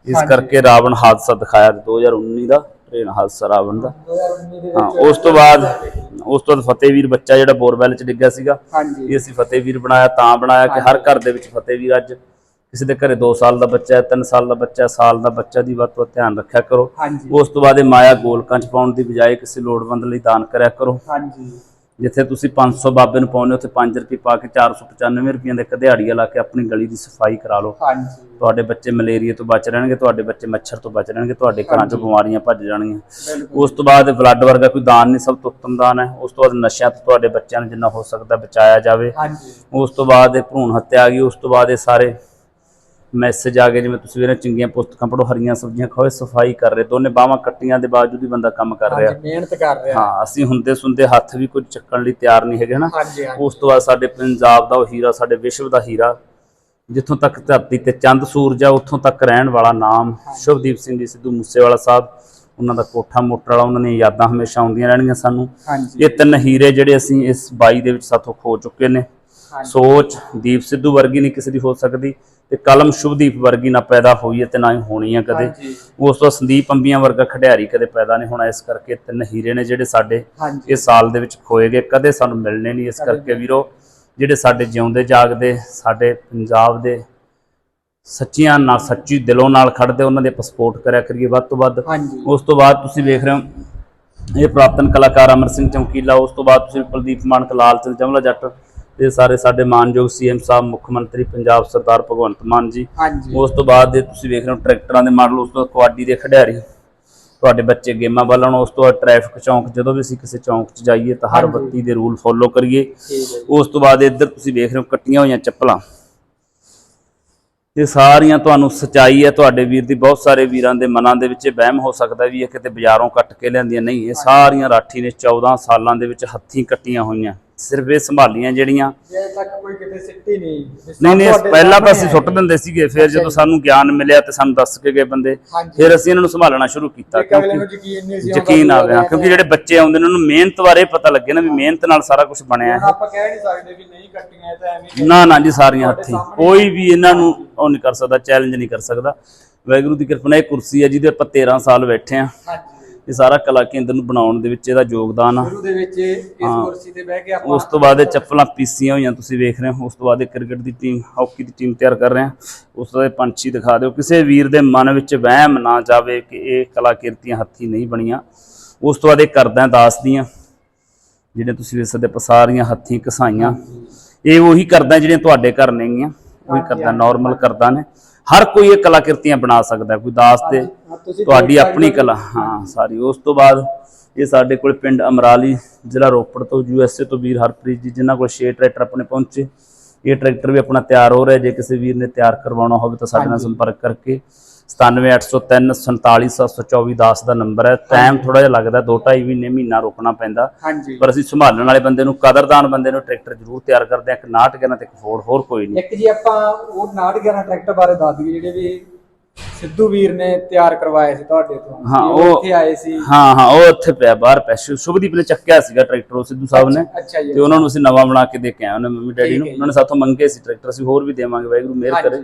ਇਸ ਹਾਂਜੀ। ਕਰਕੇ ਰਾਵਣ ਹਾਦਸਾ ਦਿਖਾਇਆ 2019 ਦਾ ਟ੍ਰੇਨ ਹਾਦਸਾ ਰਾਵਣ ਦਾ 2019 ਦੇ ਹਾਂ ਉਸ ਤੋਂ ਬਾਅਦ ਉਸ ਤੋਂ ਬਾਅਦ ਫਤਿਹਵੀਰ ਬੱਚਾ ਜਿਹੜਾ ਬੋਰਵੈਲ ਚ ਡਿੱਗਿਆ ਸੀਗਾ ਇਹ ਅਸੀਂ ਫਤਿਹਵੀਰ ਬਣਾਇਆ ਤਾਂ ਬਣਾਇਆ ਕਿ ਹਰ ਘਰ ਦੇ ਵਿੱਚ ਫਤਿਹਵੀਰ ਅੱਜ ਕਿਸੇ ਦੇ ਘਰੇ 2 ਸਾਲ ਦਾ ਬੱਚਾ ਹੈ 3 ਸਾਲ ਦਾ ਬੱਚਾ ਸਾਲ ਦਾ ਬੱਚਾ ਦੀ ਵੱਧ ਤੋਂ ਵੱਧ ਧਿਆਨ ਰੱਖਿਆ ਕਰੋ। ਉਸ ਤੋਂ ਬਾਅਦ ਇਹ ਮਾਇਆ ਗੋਲਕਾਂ ਚ ਪਾਉਣ ਦੀ ਬਜਾਏ ਕਿਸੇ ਲੋੜਵੰਦ ਲਈ ਦਾਨ ਕਰਿਆ ਕਰੋ। ਹਾਂਜੀ। ਜਿੱਥੇ ਤੁਸੀਂ 500 ਬਾਬੇ ਨੂੰ ਪਾਉਂਦੇ ਹੋ ਉੱਥੇ 5 ਰੁਪਏ ਪਾ ਕੇ 495 ਰੁਪਈਆਂ ਦੇ ਇੱਕ ਦਿਹਾੜੀਆ ਲਾ ਕੇ ਆਪਣੀ ਗਲੀ ਦੀ ਸਫ਼ਾਈ ਕਰਾ ਲਓ। ਹਾਂਜੀ। ਤੁਹਾਡੇ ਬੱਚੇ ਮਲੇਰੀਆ ਤੋਂ ਬਚ ਰਹਿਣਗੇ ਤੁਹਾਡੇ ਬੱਚੇ ਮੱਛਰ ਤੋਂ ਬਚ ਰਹਿਣਗੇ ਤੁਹਾਡੇ ਘਰਾਂ 'ਚੋਂ ਬਿਮਾਰੀਆਂ ਭੱਜ ਜਾਣਗੀਆਂ। ਉਸ ਤੋਂ ਬਾਅਦ ਬਲੱਡ ਵਰਗਾ ਕੋਈ ਦਾਨ ਨਹੀਂ ਸਭ ਤੋਂ ਉੱਤਮ ਦਾਨ ਹੈ। ਉਸ ਤੋਂ ਬਾਅਦ ਨਸ਼ਿਆਂ ਤੋਂ ਤੁਹਾਡੇ ਬੱਚਿਆਂ ਨੂੰ ਜਿੰਨਾ ਹੋ ਸਕਦਾ ਬਚਾਇਆ ਜਾਵੇ। ਹਾਂਜੀ। ਉਸ ਤੋਂ ਬਾਅਦ ਇਹ ਭਰੂਣ ਹੱਤਿਆ ਆ ਗਈ ਉਸ ਤੋਂ ਬਾਅਦ ਇਹ ਸਾਰੇ ਮੈਸੇਜ ਆ ਗਏ ਜਿਵੇਂ ਤੁਸੀਂ ਵੀਰੇ ਚੰਗੀਆਂ ਪੁਸਤਕਾਂ ਪੜ੍ਹੋ ਹਰੀਆਂ ਸਬਜ਼ੀਆਂ ਖਾਓ ਸਫ਼ਾਈ ਕਰ ਰਹੇ ਦੋਨੇ ਬਾਹਾਂ ਕੱਟੀਆਂ ਦੇ ਬਾਵਜੂਦ ਵੀ ਬੰਦਾ ਕੰਮ ਕਰ ਰਿਹਾ। ਹਾਂਜੀ ਮਿਹਨਤ ਕਰ ਰਿਹਾ। ਹਾਂ ਅਸੀਂ ਹੁੰਦੇ ਸੁੰਦੇ ਹੱਥ ਵੀ ਕੁਝ ਚੱਕਣ ਲਈ ਤਿਆਰ ਨਹੀਂ ਹੈਗੇ ਹਨਾ? ਹਾਂਜੀ ਉਸ ਤੋਂ ਬਾਅਦ ਸਾਡੇ ਪੰਜਾਬ ਦਾ ਉਹ ਹੀਰਾ ਸਾਡੇ ਵਿਸ਼ਵ ਦਾ ਹੀਰਾ ਜਿੱਥੋਂ ਤੱਕ ਧਰਤੀ ਤੇ ਚੰਦ ਸੂਰਜ ਆ ਉੱਥੋਂ ਤੱਕ ਰਹਿਣ ਵਾਲਾ ਨਾਮ ਸ਼ੁਭਦੀਪ ਸਿੰਘ ਜੀ ਸਿੱਧੂ ਮੂਸੇਵਾਲਾ ਸਾਹਿਬ ਉਹਨਾਂ ਦਾ ਕੋਠਾ ਮੋਟਰ ਵਾਲਾ ਉਹਨਾਂ ਦੀਆਂ ਯਾਦਾਂ ਹਮੇਸ਼ਾ ਆਉਂਦੀਆਂ ਰਹਿਣਗੀਆਂ ਸਾਨੂੰ। ਇਹ ਤਿੰਨ ਹੀਰੇ ਜਿਹੜੇ ਅਸੀਂ ਇਸ ਬਾਈ ਦੇ ਵਿੱਚ ਸਾਥੋਂ ਖੋ ਚੁੱਕੇ ਨੇ। ਸੋਚ ਦੀਪ ਸਿੱਧੂ ਵਰਗੀ ਨਹੀਂ ਕਿਸੇ ਦੀ ਹੋ ਸਕਦੀ। ਤੇ ਕਲਮ ਸ਼ੁਭਦੀਪ ਵਰਗੀ ਨਾ ਪੈਦਾ ਹੋਈ ਹੈ ਤੇ ਨਾ ਹੀ ਹੋਣੀ ਹੈ ਕਦੇ। ਉਸ ਤੋਂ ਸੰਦੀਪ ਅੰਬੀਆਂ ਵਰਗਾ ਖਿਡਾਰੀ ਕਦੇ ਪੈਦਾ ਨਹੀਂ ਹੋਣਾ। ਇਸ ਕਰਕੇ ਤਿੰਨ ਹੀਰੇ ਨੇ ਜਿਹੜੇ ਸਾਡੇ ਇਸ ਸਾਲ ਦੇ ਵਿੱਚ ਖੋਏ ਗਏ। ਕਦੇ ਸਾਨੂੰ ਮਿਲਣੇ ਨਹੀਂ। ਇਸ ਕਰਕੇ ਵੀਰੋ ਜਿਹੜੇ ਸਾਡੇ ਜਿਉਂਦੇ ਜਾਗਦੇ ਸਾਡੇ ਪੰਜਾਬ ਦੇ ਸੱਚੀਆਂ ਨਾਲ ਸੱਚੀ ਦਿਲੋਂ ਨਾਲ ਖੜਦੇ ਉਹਨਾਂ ਦੇ ਸਪੋਰਟ ਕਰਿਆ ਕਰੀਏ ਵੱਧ ਤੋਂ ਵੱਧ। ਉਸ ਤੋਂ ਬਾਅਦ ਤੁਸੀਂ ਵੇਖ ਰਹੇ ਹੋ ਇਹ ਪ੍ਰਾਪਤਨ ਕਲਾਕਾਰ ਅਮਰ ਸਿੰਘ ਚੌਕੀਲਾ ਉਸ ਤੋਂ ਬਾਅਦ ਤੁਸੀਂ ਕੁਲਦੀਪ ਮਾਨਕ ਲਾਲ ਚੰਦ ਜਮਲਾ ਜੱਟ ਇਹ ਸਾਰੇ ਸਾਡੇ ਮਾਨਯੋਗ ਸੀਐਮ ਸਾਹਿਬ ਮੁੱਖ ਮੰਤਰੀ ਪੰਜਾਬ ਸਰਦਾਰ ਭਗਵੰਤ ਮਾਨ ਜੀ। ਉਸ ਤੋਂ ਬਾਅਦ ਦੇ ਤੁਸੀਂ ਵੇਖ ਰਹੇ ਹੋ ਟਰੈਕਟਰਾਂ ਦੇ ਮਾਡਲ ਉਸ ਤੋਂ ਬਾਅਦ ਕਬੱਡੀ ਦੇ ਖਿਡਾਰੀ। ਤੁਹਾਡੇ ਬੱਚੇ ਗੇਮਾਂ ਵੱਲ ਉਸ ਤੋਂ ਬਾਅਦ ਟ੍ਰੈਫਿਕ ਚੌਂਕ ਜਦੋਂ ਵੀ ਅਸੀਂ ਕਿਸੇ ਚੌਂਕ 'ਚ ਜਾਈਏ ਤਾਂ ਹਰ। ਬੱਤੀ ਦੇ ਰੂਲ ਫੋਲੋ ਕਰੀਏ। ਜੀ। ਉਸ ਤੋਂ ਬਾਅਦ ਇੱਧਰ ਤੁਸੀਂ ਵੇਖ ਰਹੇ ਹੋ ਕੱਟੀਆਂ ਹੋਈਆਂ ਚੱਪਲਾਂ। ਇਹ ਸਾਰੀਆਂ ਤੁਹਾਨੂੰ ਸਚਾਈ ਹੈ ਤੁਹਾਡੇ ਵੀਰ ਦੀ ਬਹੁਤ ਸਾਰੇ ਵੀਰਾਂ ਦੇ ਮਨਾਂ ਦੇ ਵਿੱਚ ਇਹ ਵਹਿਮ ਹੋ ਸਕਦਾ ਵੀ ਇਹ ਕਿਤੇ ਬਾਜ਼ਾਰੋਂ ਕੱਟ ਕੇ ਲਿਆਂਦੀਆਂ ਨਹੀਂ ਇਹ ਸਾਰੀਆਂ ਰਾਠੀ ਨੇ 14 ਸਾਲਾਂ ਦੇ ਵਿੱਚ ਹੱਥੀਂ ਕੱਟੀਆਂ ਹੋਈਆਂ। ਸਿਰਫ ਇਹ ਸੰਭਾਲੀਆਂ ਜਿਹੜੀਆਂ। ਜੇ ਤੱਕ ਕੋਈ ਕਿਤੇ ਸਿੱਟੀ ਨਹੀਂ ਨਹੀਂ ਪਹਿਲਾਂ ਤਾਂ ਅਸੀਂ। ਸੁੱਟ ਦਿੰਦੇ ਸੀਗੇ ਫਿਰ ਜਦੋਂ। ਸਾਨੂੰ ਗਿਆਨ ਮਿਲਿਆ ਤੇ ਸਾਨੂੰ ਦੱਸ ਕੇ ਗਏ ਬੰਦੇ। ਫਿਰ ਅਸੀਂ ਇਹਨਾਂ ਨੂੰ ਸੰਭਾਲਣਾ ਸ਼ੁਰੂ ਕੀਤਾ ਕਿਉਂਕਿ ਯਕੀਨ ਆ ਗਿਆ ਕਿਉਂਕਿ ਜਿਹੜੇ ਬੱਚੇ ਆਉਂਦੇ ਨੇ ਉਹਨਾਂ ਨੂੰ ਮਿਹਨਤ ਬਾਰੇ ਪਤਾ ਲੱਗੇ ਨਾ ਵੀ ਮਿਹਨਤ ਨਾਲ ਸਾਰਾ ਕੁਝ ਬਣਿਆ ਹੈ। ਆਪਾਂ ਕਹਿ ਨਹੀਂ ਸਕਦੇ ਵੀ ਨਹੀਂ ਕੱਟੀਆਂ ਇਹ ਤਾਂ ਐਵੇਂ ਹੀ ਨਾ ਨਾ ਜੀ ਸਾਰੀਆਂ ਹੱਥੀ। ਕੋਈ ਵੀ ਇਹਨਾਂ ਨੂੰ ਉਹ ਨਹੀਂ ਕਰ ਸਕਦਾ ਚੈਲੰਜ ਨਹੀਂ ਕਰ ਸਕਦਾ। ਵਾਹਿਗੁਰੂ ਦੀ ਕਿਰਪਾ ਨਾਲ ਇਹ ਕੁਰਸੀ ਹੈ ਜਿਹਦੇ ਆਪਾਂ 13 ਸਾਲ ਬੈਠੇ ਆ ਹਾਂਜੀ। ਇਹ ਸਾਰਾ ਕਲਾ ਕੇਂਦਰ ਨੂੰ ਬਣਾਉਣ ਦੇ ਵਿੱਚ ਇਹਦਾ ਯੋਗਦਾਨ ਆ। ਸ਼ੁਰੂ ਦੇ ਵਿੱਚ ਇਸ। ਕੁਰਸੀ ਤੇ ਬਹਿ ਕੇ ਆਪਾਂ ਉਸ ਤੋਂ ਬਾਅਦ ਇਹ ਚੱਪਲਾਂ ਪੀਸੀਆਂ ਹੋਈਆਂ ਤੁਸੀਂ ਵੇਖ ਰਹੇ ਹੋ। ਉਸ ਤੋਂ ਬਾਅਦ ਇਹ ਕ੍ਰਿਕਟ ਦੀ ਟੀਮ ਹਾਕੀ ਦੀ ਟੀਮ ਤਿਆਰ ਕਰ ਰਹੇ ਹਾਂ ਉਸ ਤੋਂ ਬਾਅਦ ਇਹ ਪੰਛੀ ਦਿਖਾ ਦਿਓ। ਕਿਸੇ ਵੀਰ ਦੇ ਮਨ ਵਿੱਚ ਵਹਿਮ ਨਾ ਜਾਵੇ ਕਿ ਇਹ ਕਲਾਕਿਰਤੀਆਂ ਹੱਥੀ ਨਹੀਂ ਬਣੀਆਂ। ਉਸ ਤੋਂ ਬਾਅਦ ਇਹ ਕਰਦਾ ਦਾਸ ਦੀਆਂ ਜਿਹੜੇ ਤੁਸੀਂ ਵੇਖ ਸਕਦੇ ਪਸਾਰੀਆਂ ਹੱਥੀਂ ਕਸਾਈਆਂ। ਇਹ ਉਹੀ ਕਰਦਾ ਜਿਹੜੀਆਂ ਤੁਹਾਡੇ ਘਰ ਨੇਗੀਆਂ। ਉਹੀ ਕਰਦਾ ਨਾਰਮਲ ਕਰਦਾ ਨੇ। ਹਰ ਕੋਈ ਇਹ ਕਲਾਕਿਰਤੀਆਂ ਬਣਾ ਸਕਦਾ। ਕੋਈ ਦਾਸ ਤੇ ਤੁਹਾਡੀ ਆਪਣੀ। ਕਲਾ ਹਾਂ ਸਾਰੀ। ਉਸ ਤੋਂ ਬਾਅਦ ਇਹ ਸਾਡੇ ਕੋਲ ਪਿੰਡ ਅਮਰਾਲੀ ਜ਼ਿਲ੍ਹਾ ਰੋਪੜ ਤੋਂ ਯੂਐਸਏ ਤੋਂ ਵੀਰ ਹਰਪ੍ਰੀਤ ਜੀ ਜਿਨ੍ਹਾਂ ਕੋਲ 6 ਟਰੈਕਟਰ ਆਪਣੇ ਪਹੁੰਚੇ। ਇਹ ਟਰੈਕਟਰ ਵੀ ਆਪਣਾ ਤਿਆਰ ਹੋ ਰਿਹਾ। ਜੇ ਕਿਸੇ ਵੀਰ ਨੇ ਤਿਆਰ ਕਰਵਾਉਣਾ ਹੋਵੇ ਤਾਂ ਸਾਡੇ ਨਾਲ। ਸੰਪਰਕ ਕਰਕੇ 97803 47724 10 ਦਾ ਨੰਬਰ ਹੈ। ਟਾਈਮ ਥੋੜਾ ਜਿਹਾ ਲੱਗਦਾ 2.5 ਮਹੀਨੇ ਮਹੀਨਾ ਰੁਕਣਾ ਪੈਂਦਾ। ਪਰ ਅਸੀਂ ਸੰਭਾਲਣ ਵਾਲੇ ਬੰਦੇ ਨੂੰ ਕਦਰਦਾਨ ਬੰਦੇ ਨੂੰ ਟਰੈਕਟਰ ਜ਼ਰੂਰ ਤਿਆਰ ਕਰਦੇ ਹਾਂ। ਇੱਕ 69 ਤੇ ਇੱਕ ਫੋਰਡ ਹੋਰ ਕੋਈ ਨਹੀਂ। ਇੱਕ ਜੀ ਆਪਾਂ ਉਹ 911 ਟਰੈਕਟਰ ਬਾਰੇ ਦੱਸ ਦਈਏ ਜਿਹੜੇ ਵੀ ਸਿੱਧੂ ਵੀਰ ਨੇ ਤਿਆਰ ਕਰਵਾਏ ਸੀ ਤੁਹਾਡੇ ਤੋਂ। ਹਾਂ, ਉਹ- ਉੱਥੇ ਆਏ ਸੀ। ਹਾਂ ਹਾਂ ਉਹ ਉੱਥੇ ਪਿਆ ਬਾਹਰ ਪਿਆ। ਸ਼ੁ- ਸ਼ੁਭਦੀਪ ਨੇ ਚੱਕਿਆ ਸੀਗਾ ਟਰੈਕਟਰ ਉਹ ਸਿੱਧੂ ਸਾਹਿਬ ਨੇ। ਤੇ ਉਹਨਾਂ ਨੂੰ ਅਸੀਂ ਨਵਾਂ ਬਣਾ ਕੇ ਦੇ ਕੇ ਆਏ ਉਹਨੇ ਮੰਮੀ ਡੈਡੀ ਨੂੰ। ਉਹਨਾਂ ਨੇ ਸਾਥੋਂ ਮੰਗੇ ਸੀ ਟਰੈਕਟਰ ਅਸੀਂ ਹੋਰ ਵੀ ਦੇਵਾਂਗੇ ਵਾਹਿਗੁਰੂ ਮਿਹਰ। ਕਰੇ।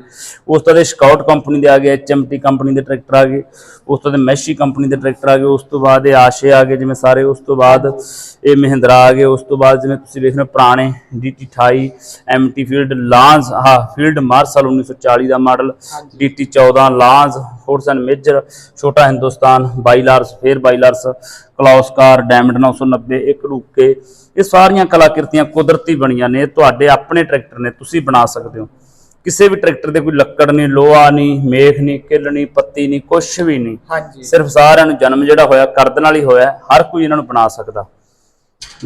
ਉਸ ਤੋਂ ਬਾਅਦ ਸਕਾਊਟ ਕੰਪਨੀ ਦੇ ਆ ਗਏ ਐਚਐਮਟੀ ਕੰਪਨੀ ਦੇ ਟਰੈਕਟਰ ਆ ਗਏ। ਉਸ ਤੋਂ ਬਾਅਦ ਮੈਸ਼ੀ ਕੰਪਨੀ ਦੇ ਟਰੈਕਟਰ ਆ ਗਏ। ਉਸ ਤੋਂ ਬਾਅਦ ਇਹ ਆਸ਼ੇ ਆ ਗਏ ਜਿਵੇਂ ਸਾਰੇ। ਉਸ ਤੋਂ ਬਾਅਦ ਇਹ ਮਹਿੰਦਰਾ ਆ ਗਏ। ਉਸ ਤੋਂ ਬਾਅਦ ਜਿਵੇਂ ਤੁਸੀਂ ਵੇਖ ਰਹੇ ਹੋ ਪੁਰਾਣੇ ਡੀਟੀ 28 ਐਮਟੀ ਫੀਲਡ ਲਾਂਸ ਹਾਂ ਫੀਲਡ ਮਾਰਸ਼ਲ 1940 ਦਾ model. DT 14 Lanz Fordson Major ਛੋਟਾ ਹਿੰਦੁਸਤਾਨ ਬਾਈਲਾਰਸ ਫੇਰ ਬਾਈਲਾਰਸ ਕਲੌਸਕਾਰ ਡਾਇਮੰਡ 990 ਇੱਕ ਰੁਕੇ ਇਹ ਸਾਰੀਆਂ ਕਲਾਕ੍ਰਿਤੀਆਂ ਕੁਦਰਤੀ ਬਣੀਆਂ ਨੇ ਤੁਹਾਡੇ ਆਪਣੇ ਟਰੈਕਟਰ ਨੇ ਤੁਸੀਂ ਬਣਾ ਸਕਦੇ ਹੋ। ਕਿਸੇ ਵੀ ਟਰੈਕਟਰ ਦੇ ਕੋਈ ਲੱਕੜ ਨਹੀਂ ਲੋਹਾ ਨਹੀਂ ਮੇਖ ਨਹੀਂ ਕਿੱਲ ਨਹੀਂ ਪੱਤੀ ਨਹੀਂ ਕੁਝ ਵੀ ਨਹੀਂ। ਹਾਂਜੀ। ਸਿਰਫ ਸਾਰਿਆਂ ਨੂੰ ਜਨਮ ਜਿਹੜਾ ਹੋਇਆ ਕਰਦ ਨਾਲ ਹੀ ਹੋਇਆ। ਹਰ ਕੋਈ ਇਹਨਾਂ ਨੂੰ ਬਣਾ ਸਕਦਾ।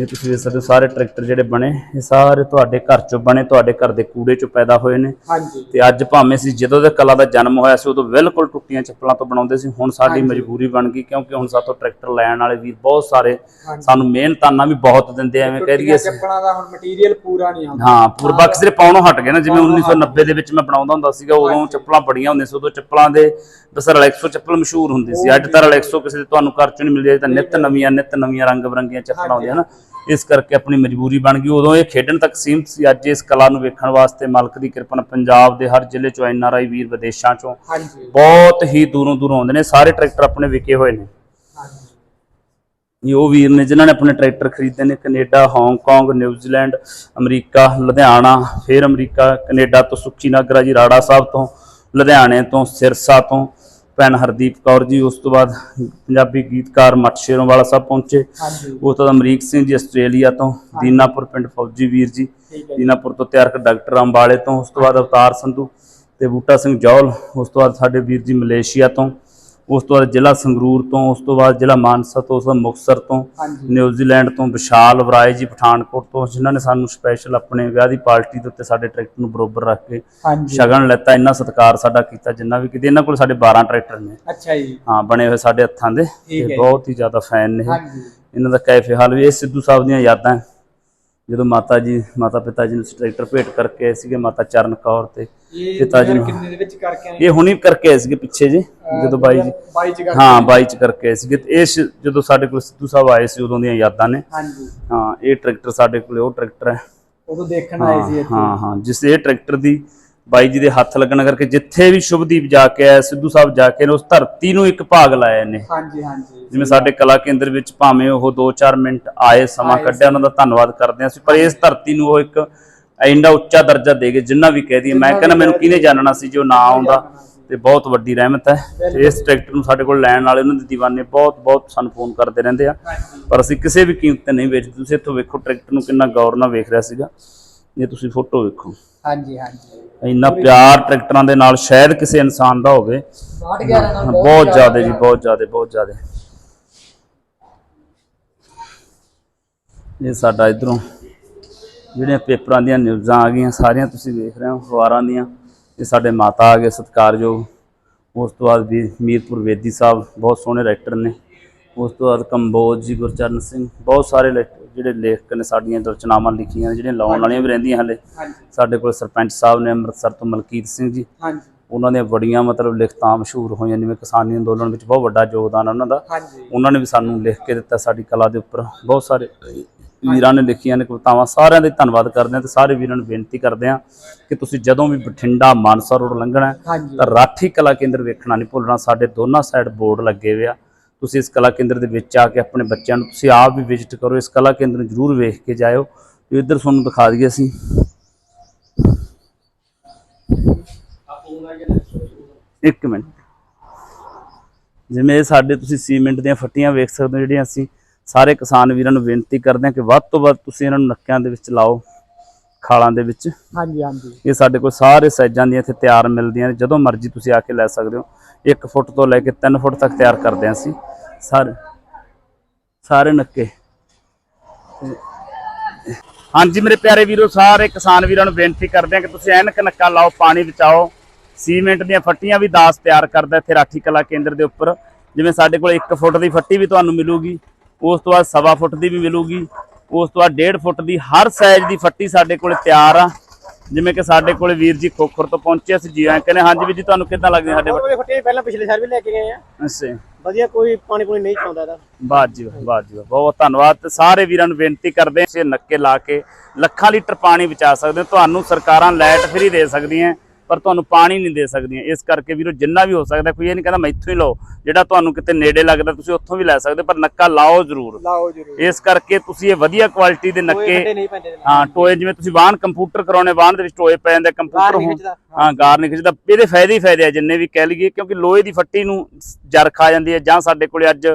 ਇਹ ਤੁਸੀਂ ਦੇਖ ਸਕਦੇ ਹੋ ਸਾਰੇ ਟਰੈਕਟਰ ਜਿਹੜੇ ਬਣੇ ਇਹ ਸਾਰੇ ਤੁਹਾਡੇ ਘਰ ਚੋਂ ਬਣੇ ਤੁਹਾਡੇ ਘਰ ਦੇ ਕੂੜੇ ਚੋਂ ਪੈਦਾ ਹੋਏ ਨੇ ਹਾਂਜੀ ਤੇ ਅੱਜ ਭਾਵੇਂ ਸੀ ਜਦੋਂ ਦੇ ਕਲਾ ਦਾ ਜਨਮ ਹੋਇਆ ਸੀ ਉਦੋਂ ਬਿਲਕੁਲ ਟੁੱਟੀਆਂ ਚੱਪਲਾਂ ਤੋਂ ਬਣਾਉਂਦੇ ਸੀ ਹੁਣ ਸਾਡੀ। ਮਜਬੂਰੀ ਬਣ ਗਈ ਕਿਉਂਕਿ ਹੁਣ ਸਾਤੋਂ ਟਰੈਕਟਰ ਲੈਣ ਵਾਲੇ ਵੀਰ ਬਹੁਤ ਸਾਰੇ। ਸਾਨੂੰ ਮਿਹਨਤਾਨਾ ਵੀ ਬਹੁਤ ਦਿੰਦੇ ਐਵੇਂ ਕਹਿ ਦਈਏ। ਚੱਪਲਾਂ ਦਾ ਹੁਣ ਮਟੀਰੀਅਲ ਪੂਰਾ ਨਹੀਂ ਆਉਂਦਾ ਹਾਂ ਪੂਰਬਕ ਸਿਰੇ ਪਾਉਣੋਂ ਹਟ ਗਏ ਨਾ ਜਿਵੇਂ ਪਾਉਣੋਂ 1990 ਦੇ ਵਿੱਚ ਮੈਂ ਬਣਾਉਂਦਾ ਹੁੰਦਾ ਸੀਗਾ ਉਦੋਂ। ਚੱਪਲਾਂ ਬੜੀਆਂ ਹੁੰਦੀਆਂ ਸੀ ਉਦੋਂ ਚੱਪਲਾਂ ਦੇ ਬਸ ਰਲੈਕਸੋ ਚੱਪਲ ਮਸ਼ਹੂਰ ਹੁੰਦੀ ਸੀ। ਅੱਜ ਤਾਂ ਰਲੈਕਸੋ ਕਿਸੇ ਦੇ ਤੁਹਾਨੂੰ ਘਰ ਚੋਂ ਨਹੀਂ ਮਿਲਦੀ ਅੱਜ ਤਾਂ ਨਿੱਤ ਨਵੀਆਂ ਨਿੱਤ ਨਵੀਆਂ ਰੰਗ ਬਰੰਗੀਆਂ ਚੱਪਲਾਂ ਆਉਂਦੀਆਂ ਨਾ ਇਸ ਕਰਕੇ ਆਪਣੀ ਮਜਬੂਰੀ ਬਣ ਗਈ। ਉਦੋਂ ਇਹ ਖੇਡਣ ਤੱਕ ਸੀਮਤ ਸੀ। ਅੱਜ ਇਸ ਕਲਾ ਨੂੰ ਵੇਖਣ ਵਾਸਤੇ ਮਾਲਕ ਦੀ ਕਿਰਪਾ ਨਾਲ ਪੰਜਾਬ ਦੇ ਹਰ ਜ਼ਿਲ੍ਹੇ ਚੋਂ ਐਨਆਰਆਈ ਵੀਰ ਵਿਦੇਸ਼ਾਂ ਚੋਂ ਬਹੁਤ ਹੀ ਦੂਰੋਂ ਦੂਰੋਂ ਆਉਂਦੇ ਨੇ। ਸਾਰੇ ਟਰੈਕਟਰ ਆਪਣੇ ਵਿਕੇ ਹੋਏ ਨੇ। ਇਹ ਉਹ ਵੀਰ ਨੇ ਜਿਨ੍ਹਾਂ ਨੇ ਆਪਣੇ ਟਰੈਕਟਰ ਖਰੀਦੇ ਨੇ। Canada Hong Kong New Zealand America Ludhiana ਫਿਰ ਅਮਰੀਕਾ ਕੈਨੇਡਾ ਤੋਂ ਸੁੱਖੀ ਨਾਗਰਾ ਜੀ ਰਾੜਾ ਸਾਹਿਬ ਤੋਂ ਲੁਧਿਆਣੇ ਤੋਂ ਸਿਰਸਾ ਤੋਂ। ਭੈਣ ਹਰਦੀਪ ਕੌਰ ਜੀ ਉਸ ਤੋਂ ਬਾਅਦ ਪੰਜਾਬੀ ਗੀਤਕਾਰ ਮੱਟ ਸ਼ੇਰੋਂ ਵਾਲਾ ਸਾਹਿਬ ਪਹੁੰਚੇ। ਉਸ ਤੋਂ ਬਾਅਦ ਅਮਰੀਕ ਸਿੰਘ ਜੀ ਆਸਟ੍ਰੇਲੀਆ ਤੋਂ ਦੀਨਾਪੁਰ ਪਿੰਡ ਫੌਜੀ ਵੀਰ ਜੀ। ਦੀਨਾਪੁਰ ਤੋਂ ਤਿਆਰ ਕਰ ਡਾਕਟਰ ਅੰਬਾਲੇ ਤੋਂ ਉਸ ਤੋਂ ਬਾਅਦ ਅਵਤਾਰ ਸੰਧੂ ਤੇ ਬੂਟਾ ਸਿੰਘ ਜੌਲ ਉਸ ਤੋਂ ਬਾਅਦ ਸਾਡੇ ਵੀਰ ਜੀ ਮਲੇਸ਼ੀਆ ਤੋਂ। ਉਸ ਤੋਂ ਬਾਅਦ ਜ਼ਿਲ੍ਹਾ ਸੰਗਰੂਰ ਤੋਂ ਉਸ ਤੋਂ ਬਾਅਦ ਜ਼ਿਲ੍ਹਾ ਮਾਨਸਾ ਤੋਂ ਉਸ ਤੋਂ ਬਾਅਦ ਮੁਕਤਸਰ ਤੋਂ ਨਿਊਜ਼ੀਲੈਂਡ ਤੋਂ ਵਿਸ਼ਾਲ ਵਰਾਏ ਜੀ ਪਠਾਨਕੋਟ ਤੋਂ ਜਿਨ੍ਹਾਂ ਨੇ ਸਾਨੂੰ ਸਪੈਸ਼ਲ ਆਪਣੇ ਵਿਆਹ ਦੀ ਪਾਰਟੀ ਦੇ ਉੱਤੇ ਸਾਡੇ ਟਰੈਕਟਰ ਨੂੰ ਬਰੋਬਰ ਰੱਖ ਕੇ ਸ਼ਗਨ ਲੈਤਾ ਇੰਨਾ ਸਤਿਕਾਰ ਸਾਡਾ ਕੀਤਾ ਜਿੰਨਾ ਵੀ ਕਿਤੇ ਇਹਨਾਂ ਕੋਲ ਸਾਡੇ 12 ਟਰੈਕਟਰ ਨੇ। ਅੱਛਾ ਜੀ। ਹਾਂ ਬਣੇ ਹੋਏ ਸਾਡੇ ਹੱਥਾਂ ਦੇ ਤੇ। ਬਹੁਤ ਹੀ ਜ਼ਿਆਦਾ ਫੈਨ ਨੇ ਇਹਨਾਂ ਦਾ ਕੈਫੇ ਹਾਲ ਵੀ ਇਹ ਸਿੱਧੂ ਸਾਹਿਬ ਦੀਆਂ ਯਾਦਾਂ। ਜਦੋਂ ਮਾਤਾ ਜੀ ਮਾਤਾ ਪਿਤਾ ਜੀ ਨੂੰ ਟਰੈਕਟਰ ਭੇਟ ਕਰਕੇ ਆਏ ਸੀਗੇ ਮਾਤਾ ਚਰਨ ਕੌਰ ਤੇ ਪਿਤਾ ਜੀ ਨੂੰ। ਕਿੰਨੇ ਦੇ ਵਿੱਚ ਕਰਕੇ ਆਏ? ਇਹ ਹੁਣੀ ਕਰਕੇ ਆਏ ਸੀਗੇ ਪਿੱਛੇ ਜੇ ਜਦੋਂ ਬਾਈ ਜੀ 22 ਚ ਕਰਕੇ ਹਾਂ ਬਾਈ ਚ ਕਰਕੇ ਆਏ ਸੀਗੇ। ਤੇ ਇਹ ਜਦੋਂ ਸਾਡੇ ਕੋਲ ਸਿੱਧੂ ਸਾਹਿਬ ਆਏ ਸੀ ਉਦੋਂ ਦੀਆਂ ਯਾਦਾਂ ਨੇ। ਹਾਂਜੀ। ਹਾਂ ਇਹ ਟਰੈਕਟਰ ਸਾਡੇ ਕੋਲੇ ਉਹ ਟਰੈਕਟਰ ਹੈ। ਉਦੋਂ ਦੇਖਣ ਆਏ ਸੀ ਇੱਥੇ। ਹਾਂ ਹਾਂ ਜਿਸ ਇਹ ਟਰੈਕਟਰ ਦੀ ਬਾਈ ਜੀ ਦੇ ਹੱਥ ਲੱਗਣ ਕਰਕੇ ਜਿੱਥੇ ਵੀ ਸ਼ੁਭਦੀਪ ਜਾ ਕੇ ਆਇਆ ਸਿੱਧੂ ਸਾਹਿਬ ਜਾ ਕੇ ਉਸ ਧਰਤੀ ਨੂੰ ਇੱਕ ਭਾਗ ਲਾਇਆ ਨੇ ਹਾਂਜੀ ਹਾਂਜੀ। ਜਿਵੇਂ ਸਾਡੇ ਕਲਾ ਕੇਂਦਰ ਵਿੱਚ ਭਾਵੇਂ ਉਹ 2-4 ਮਿੰਟ ਆਏ ਸਮਾਂ ਕੱਢਿਆ ਉਹਨਾਂ ਦਾ ਧੰਨਵਾਦ ਕਰਦੇ ਹਾਂ ਅਸੀਂ ਪਰ ਇਸ ਧਰਤੀ ਨੂੰ ਉਹ ਇੱਕ ਇੰਨਾ ਉੱਚਾ ਦਰਜਾ ਦੇ ਗਏ ਜਿੰਨਾ ਵੀ ਕਹਿ ਦਈਏ ਮੈਂ ਕਹਿੰਦਾ ਮੈਨੂੰ ਕਹਿ ਕਿਹਨੇ ਜਾਣਨਾ ਸੀ ਜੋ ਨਾ ਆਉਂਦਾ। ਤੇ ਬਹੁਤ ਵੱਡੀ ਰਹਿਮਤ ਹੈ। ਇਸ ਟਰੈਕਟਰ ਨੂੰ ਸਾਡੇ ਕੋਲ ਲੈਣ ਵਾਲੇ ਉਹਨਾਂ ਦੇ دیਵਾਨੇ ਬਹੁਤ ਬਹੁਤ ਸਾਨੂੰ ਫੋਨ ਕਰਦੇ ਰਹਿੰਦੇ ਆ। ਪਰ ਅਸੀਂ ਕਿਸੇ ਵੀ ਕੀਮਤ ਤੇ ਨਹੀਂ ਵੇਚਦੇ। ਤੁਸੀਂ ਇੱਥੋਂ ਵੇਖੋ ਟਰੈਕਟਰ ਨੂੰ ਕਿੰਨਾ ਗੌਰ ਨਾਲ ਵੇਖ ਰਿਹਾ ਸੀਗਾ। ਇਹ ਤੁਸੀਂ ਫੋਟੋ ਵੇਖੋ। ਹਾਂਜੀ ਹਾਂਜੀ। ਇੰਨਾ ਪਿਆਰ ਟਰੈਕਟਰਾਂ ਦੇ ਨਾਲ ਸ਼ਾਇਦ ਕਿਸੇ ਇਨਸਾਨ ਦਾ ਹੋਵੇ। 11 ਨਾਲ ਬਹੁਤ ਜ਼ਿਆਦਾ ਜੀ ਬਹੁਤ ਜ਼ਿਆਦਾ ਬਹੁਤ ਜ਼ਿਆਦਾ। ਇਹ ਸਾਡਾ ਇਧਰੋਂ ਜਿਹੜੀਆਂ ਪੇਪਰਾਂ ਦੀਆਂ ਨਿਊਜ਼ਾਂ ਆ ਗਈਆਂ ਸਾਰੀਆਂ ਤੁਸੀਂ ਵੇਖ ਰਹੇ ਹੋ ਅਖਬਾਰਾਂ ਦੀਆਂ। ਇਹ ਸਾਡੇ ਮਾਤਾ ਆ ਗਏ ਸਤਿਕਾਰਯੋਗ। ਉਸ ਤੋਂ ਬਾਅਦ ਵੀ ਮੀਰਪੁਰ ਵੇਦੀ ਸਾਹਿਬ ਬਹੁਤ ਸੋਹਣੇ ਰਾਈਟਰ ਨੇ। ਉਸ ਤੋਂ ਬਾਅਦ ਕੰਬੋਜ ਜੀ ਗੁਰਚਰਨ ਸਿੰਘ ਬਹੁਤ ਸਾਰੇ ਲੇਖ- ਜਿਹੜੇ ਲੇਖਕ ਨੇ ਸਾਡੀਆਂ ਰਚਨਾਵਾਂ ਲਿਖੀਆਂ ਨੇ ਜਿਹੜੀਆਂ ਲਾਉਣ ਵਾਲੀਆਂ ਵੀ ਰਹਿੰਦੀਆਂ ਹਲੇ। ਹਾਂਜੀ। ਸਾਡੇ ਕੋਲ ਸਰਪੰਚ ਸਾਹਿਬ ਨੇ ਅੰਮ੍ਰਿਤਸਰ ਤੋਂ ਮਲਕੀਤ ਸਿੰਘ ਜੀ। ਹਾਂਜੀ। ਉਹਨਾਂ ਦੀਆਂ ਬੜੀਆਂ ਮਤਲਬ ਲਿਖਤਾਂ ਮਸ਼ਹੂਰ ਹੋਈਆਂ ਜਿਵੇਂ ਕਿਸਾਨੀ ਅੰਦੋਲਨ ਵਿੱਚ ਬਹੁਤ ਵੱਡਾ ਯੋਗਦਾਨ ਉਹਨਾਂ ਦਾ। ਹਾਂਜੀ। ਉਹਨਾਂ ਨੇ ਵੀ ਸਾਨੂੰ ਲਿਖ ਕੇ ਦਿੱਤਾ ਸਾਡੀ ਕਲਾ ਦੇ ਉੱਪਰ। ਬਹੁਤ ਸਾਰੇ ਵੀਰਾਂ ਨੇ ਲਿਖੀਆਂ ਨੇ ਕਵਿਤਾਵਾਂ। ਸਾਰਿਆਂ ਦੇ ਧੰਨਵਾਦ ਕਰਦੇ ਹਾਂ ਤੇ ਸਾਰੇ ਵੀਰਾਂ ਨੂੰ ਬੇਨਤੀ ਕਰਦੇ ਹਾਂ ਕਿ ਤੁਸੀਂ ਜਦੋਂ ਵੀ ਬਠਿੰਡਾ ਮਾਨਸਾ ਰੋਡ ਲੰਘਣਾ ਹੈ ਹਾਂਜੀ। ਤਾਂ ਰਾਠੀ ਕਲਾ ਕੇਂਦਰ ਵੇਖਣਾ ਨਹੀਂ ਭੁੱਲਣਾ। ਸਾਡੇ ਦੋਨਾਂ ਸਾਈਡ ਬੋਰਡ ਲੱਗੇ ਹੋਏ ਆ। ਤੁਸੀਂ ਇਸ ਕਲਾ ਕੇਂਦਰ ਦੇ ਵਿੱਚ ਆ ਕੇ ਆਪਣੇ ਬੱਚਿਆਂ ਨੂੰ ਤੁਸੀਂ ਆਪ ਵੀ ਵਿਜ਼ਿਟ ਕਰੋ, ਇਸ ਕਲਾ ਕੇਂਦਰ ਨੂੰ ਜ਼ਰੂਰ ਵੇਖ ਕੇ ਜਾਇਓ। ਇੱਧਰ ਤੁਹਾਨੂੰ ਦਿਖਾ ਦਈਏ ਅਸੀਂ। ਇੱਕ ਮਿੰਟ। ਜਿਵੇਂ ਸਾਡੇ ਤੁਸੀਂ ਸੀਮੈਂਟ ਦੀਆਂ ਫੱਟੀਆਂ ਵੇਖ ਸਕਦੇ ਹੋ ਜਿਹੜੀਆਂ ਅਸੀਂ ਸਾਰੇ ਕਿਸਾਨ ਵੀਰਾਂ ਨੂੰ ਬੇਨਤੀ ਕਰਦੇ ਹਾਂ ਕਿ ਵੱਧ ਤੋਂ ਵੱਧ ਤੁਸੀਂ ਇਹਨਾਂ ਨੂੰ ਨੱਕਿਆਂ ਦੇ ਵਿੱਚ ਲਾਓ। ਖਾਲਾਂ ਦੇ ਵਿੱਚ। ਹਾਂਜੀ ਹਾਂਜੀ। ਇਹ ਸਾਡੇ ਕੋਲ ਸਾਰੇ ਸਾਈਜ਼ਾਂ ਦੀਆਂ ਇੱਥੇ ਤਿਆਰ ਮਿਲਦੀਆਂ ਨੇ। ਜਦੋਂ ਮਰਜ਼ੀ ਤੁਸੀਂ ਆ ਕੇ ਲੈ ਸਕਦੇ ਹੋ। 1 ਫੁੱਟ ਤੋਂ ਲੈ ਕੇ 3 ਫੁੱਟ ਤੱਕ ਤਿਆਰ ਕਰਦੇ ਹਾਂ ਅਸੀਂ। ਸਾਰੇ ਸਾਰੇ ਨੱਕੇ। ਹਾਂਜੀ ਮੇਰੇ ਪਿਆਰੇ ਵੀਰੋ ਸਾਰੇ ਕਿਸਾਨ ਵੀਰਾਂ ਨੂੰ ਬੇਨਤੀ ਕਰਦੇ ਹਾਂ ਕਿ ਤੁਸੀਂ ਐਨਕ ਨੱਕਾ ਲਾਓ ਪਾਣੀ ਬਚਾਓ। ਸੀਮੈਂਟ ਦੀਆਂ ਫੱਟੀਆਂ ਵੀ ਦਾਸ ਤਿਆਰ ਕਰਦਾ ਇੱਥੇ ਰਾਠੀ ਕਲਾ ਕੇਂਦਰ ਦੇ ਉੱਪਰ। ਜਿਵੇਂ ਸਾਡੇ ਕੋਲ 1 ਫੁੱਟ ਦੀ ਫੱਟੀ ਵੀ ਤੁਹਾਨੂੰ ਮਿਲੂਗੀ ਉਸ ਤੋਂ ਬਾਅਦ ਸਵਾ ਫੁੱਟ ਦੀ ਵੀ ਮਿਲੂਗੀ। ਉਸ ਤੋਂ ਬਾਅਦ 1.5 ਫੁੱਟ ਦੀ ਹਰ ਸਾਈਜ਼ ਦੀ ਫੱਟੀ ਸਾਡੇ ਕੋਲ ਤਿਆਰ ਆ। ਜਿਵੇਂ ਕਿ ਸਾਡੇ ਕੋਲ ਵੀਰ ਜੀ ਖੋਖਰ ਤੋਂ ਪਹੁੰਚੇ ਅਸੀਂ ਜੀ ਆਏ ਕਹਿੰਦੇ ਹਾਂਜੀ ਵੀਰ ਜੀ ਤੁਹਾਨੂੰ ਕਿੱਦਾਂ ਲੱਗਦੀ ਸਾਡੇ ਵਾਲੇ ਫੱਟੇ ਪਹਿਲਾਂ ਪਿਛਲੇ ਸਾਲ ਵੀ ਲੈ ਕੇ ਗਏ ਆ। ਅੱਛਾ। ਵਧੀਆ ਕੋਈ ਪਾਣੀ ਪੂਣੀ ਨਹੀਂ ਚਾਉਂਦਾ ਇਹਦਾ। ਬਾਤ ਜੀ ਬਾਤ ਜੀ। ਬਹੁਤ ਧੰਨਵਾਦ ਤੇ ਸਾਰੇ ਵੀਰਾਂ ਨੂੰ ਬੇਨਤੀ ਕਰਦੇ ਕਿ ਨੱਕੇ ਲਾ ਕੇ ਲੱਖਾਂ ਲੀਟਰ ਪਾਣੀ ਬਚਾ ਸਕਦੇ ਤੁਹਾਨੂੰ ਸਰਕਾਰਾਂ ਲਾਈਟ ਫ੍ਰੀ ਦੇ ਸਕਦੀਆਂ। ਪਰ ਤੁਹਾਨੂੰ ਪਾਣੀ ਨਹੀਂ ਦੇ ਸਕਦੀਆਂ। ਇਸ ਕਰਕੇ ਵੀਰੋ ਜਿੰਨਾ ਵੀ ਹੋ ਸਕਦਾ ਕੋਈ ਇਹ ਨਹੀਂ ਕਹਿੰਦਾ ਮੈਥੋਂ ਹੀ ਲਓ। ਜਿਹੜਾ ਤੁਹਾਨੂੰ ਕਿਤੇ ਨੇੜੇ ਲੱਗਦਾ ਤੁਸੀਂ ਉੱਥੋਂ ਵੀ ਲੈ ਸਕਦੇ ਪਰ ਨੱਕਾ ਲਾਓ ਜ਼ਰੂਰ। ਲਾਓ ਜਰੂਰ। ਇਸ ਕਰਕੇ ਤੁਸੀਂ ਇਹ ਵਧੀਆ ਕੁਆਲਿਟੀ ਦੇ ਨੱਕੇ। ਹਾਂ ਟੋਏ ਜਿਵੇਂ ਤੁਸੀਂ ਵਾਹਨ ਕੰਪਿਊਟਰ ਕਰਾਉਣੇ ਵਾਹਨ ਦੇ ਵਿੱਚ ਟੋਏ ਪੈ ਜਾਂਦੇ ਕੰਪਿਊਟਰ। ਹਾਂ। ਗਾਰ ਨਹੀਂ ਖਿੱਚਦਾ। ਇਹਦੇ ਫਾਇਦੇ ਹੀ ਫਾਇਦੇ ਆ ਜਿੰਨੇ ਵੀ ਕਹਿ ਲਈਏ ਕਿਉਂਕਿ ਲੋਹੇ ਦੀ ਫੱਟੀ ਨੂੰ ਜਰ ਖਾ ਜਾਂਦੀ ਹੈ ਜਾਂ ਸਾਡੇ ਕੋਲੇ ਅੱਜ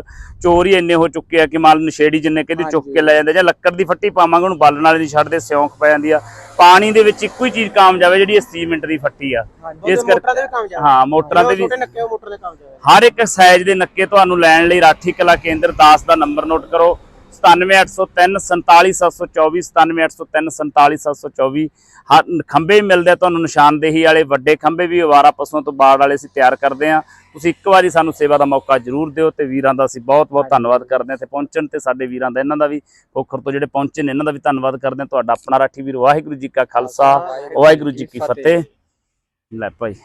ਚੋਰ ਹੀ ਇੰਨੇ ਹੋ ਚੁੱਕੇ ਆ ਕਿ ਮਾਲ ਨਸ਼ੇੜੀ ਜਿੰਨੇ ਕਿਹਦੀ ਚੁੱਕ ਕੇ ਲੈ ਜਾਂਦੇ ਜਾਂ ਲੱਕੜ ਦੀ ਫੱਟੀ ਪਾਵਾਂਗੇ ਉਹਨੂੰ ਬਾਲਣ ਵਾਲੇ ਨਹੀਂ ਛੱਡਦੇ ਸਿਉਂਖ ਪੈ ਜਾਂਦੀ ਆ। ਪਾਣੀ ਦੇ ਵਿੱਚ ਇੱਕੋ ਹੀ ਚੀਜ਼ ਕਾਮਯਾਬ ਹੈ ਜਿਹੜੀ ਇਹ ਸੀਮੈਂਟ ਦੀ ਫੱਟੀ ਆ। ਇਸ ਮੋਟਰਾਂ ਕਰਕੇ ਹਾਂ ਮੋਟਰਾਂ ਦੇ ਵੀ ਛੋਟੇ ਨੱਕੇ ਉਹ ਮੋਟਰ ਦੇ ਕੰਮ ਜਾ ਹਰ ਇੱਕ ਸਾਈਜ਼ ਦੇ ਨੱਕੇ ਤੁਹਾਨੂੰ ਲੈਣ ਲਈ ਰਾਠੀ ਕਲਾ ਕੇਂਦਰ 10 ਦਾ ਨੰਬਰ ਨੋਟ ਕਰੋ। 97803 47724 97803 47724 ਹਰ ਖੰਭੇ ਮਿਲਦੇ ਤੁਹਾਨੂੰ ਨਿਸ਼ਾਨਦੇਹੀ ਵਾਲੇ ਵੱਡੇ ਖੰਭੇ ਵੀ ਅਵਾਰਾ ਪਸ਼ੂਆਂ ਤੋਂ ਬਾੜ ਵਾਲੇ ਅਸੀਂ ਤਿਆਰ ਕਰਦੇ ਆ। ਤੁਸੀਂ ਇੱਕ ਵਾਰੀ ਸਾਨੂੰ ਸੇਵਾ ਦਾ ਮੌਕਾ ਜ਼ਰੂਰ ਦਿਓ ਤੇ ਵੀਰਾਂ ਦਾ ਅਸੀਂ ਬਹੁਤ ਬਹੁਤ ਧੰਨਵਾਦ ਕਰਦੇ ਆ। ਤੇ ਪਹੁੰਚਣ ਤੇ ਸਾਡੇ ਵੀਰਾਂ ਦਾ ਇਹਨਾਂ ਦਾ ਵੀ ਖੋਖਰ ਤੋਂ ਜਿਹੜੇ ਪਹੁੰਚੇ ਨੇ ਇਹਨਾਂ ਦਾ ਵੀ ਧੰਨਵਾਦ ਕਰਦੇ ਆ। ਤੁਹਾਡਾ ਆਪਣਾ ਰਾਠੀ ਵੀਰ ਵਾਹਿਗੁਰੂ ਜੀ ਕਾ ਖਾਲਸਾ ਵਾਹਿਗੁਰੂ ਜੀ ਕੀ ਫਤਿਹ। ਲੈ ਭਾਈ।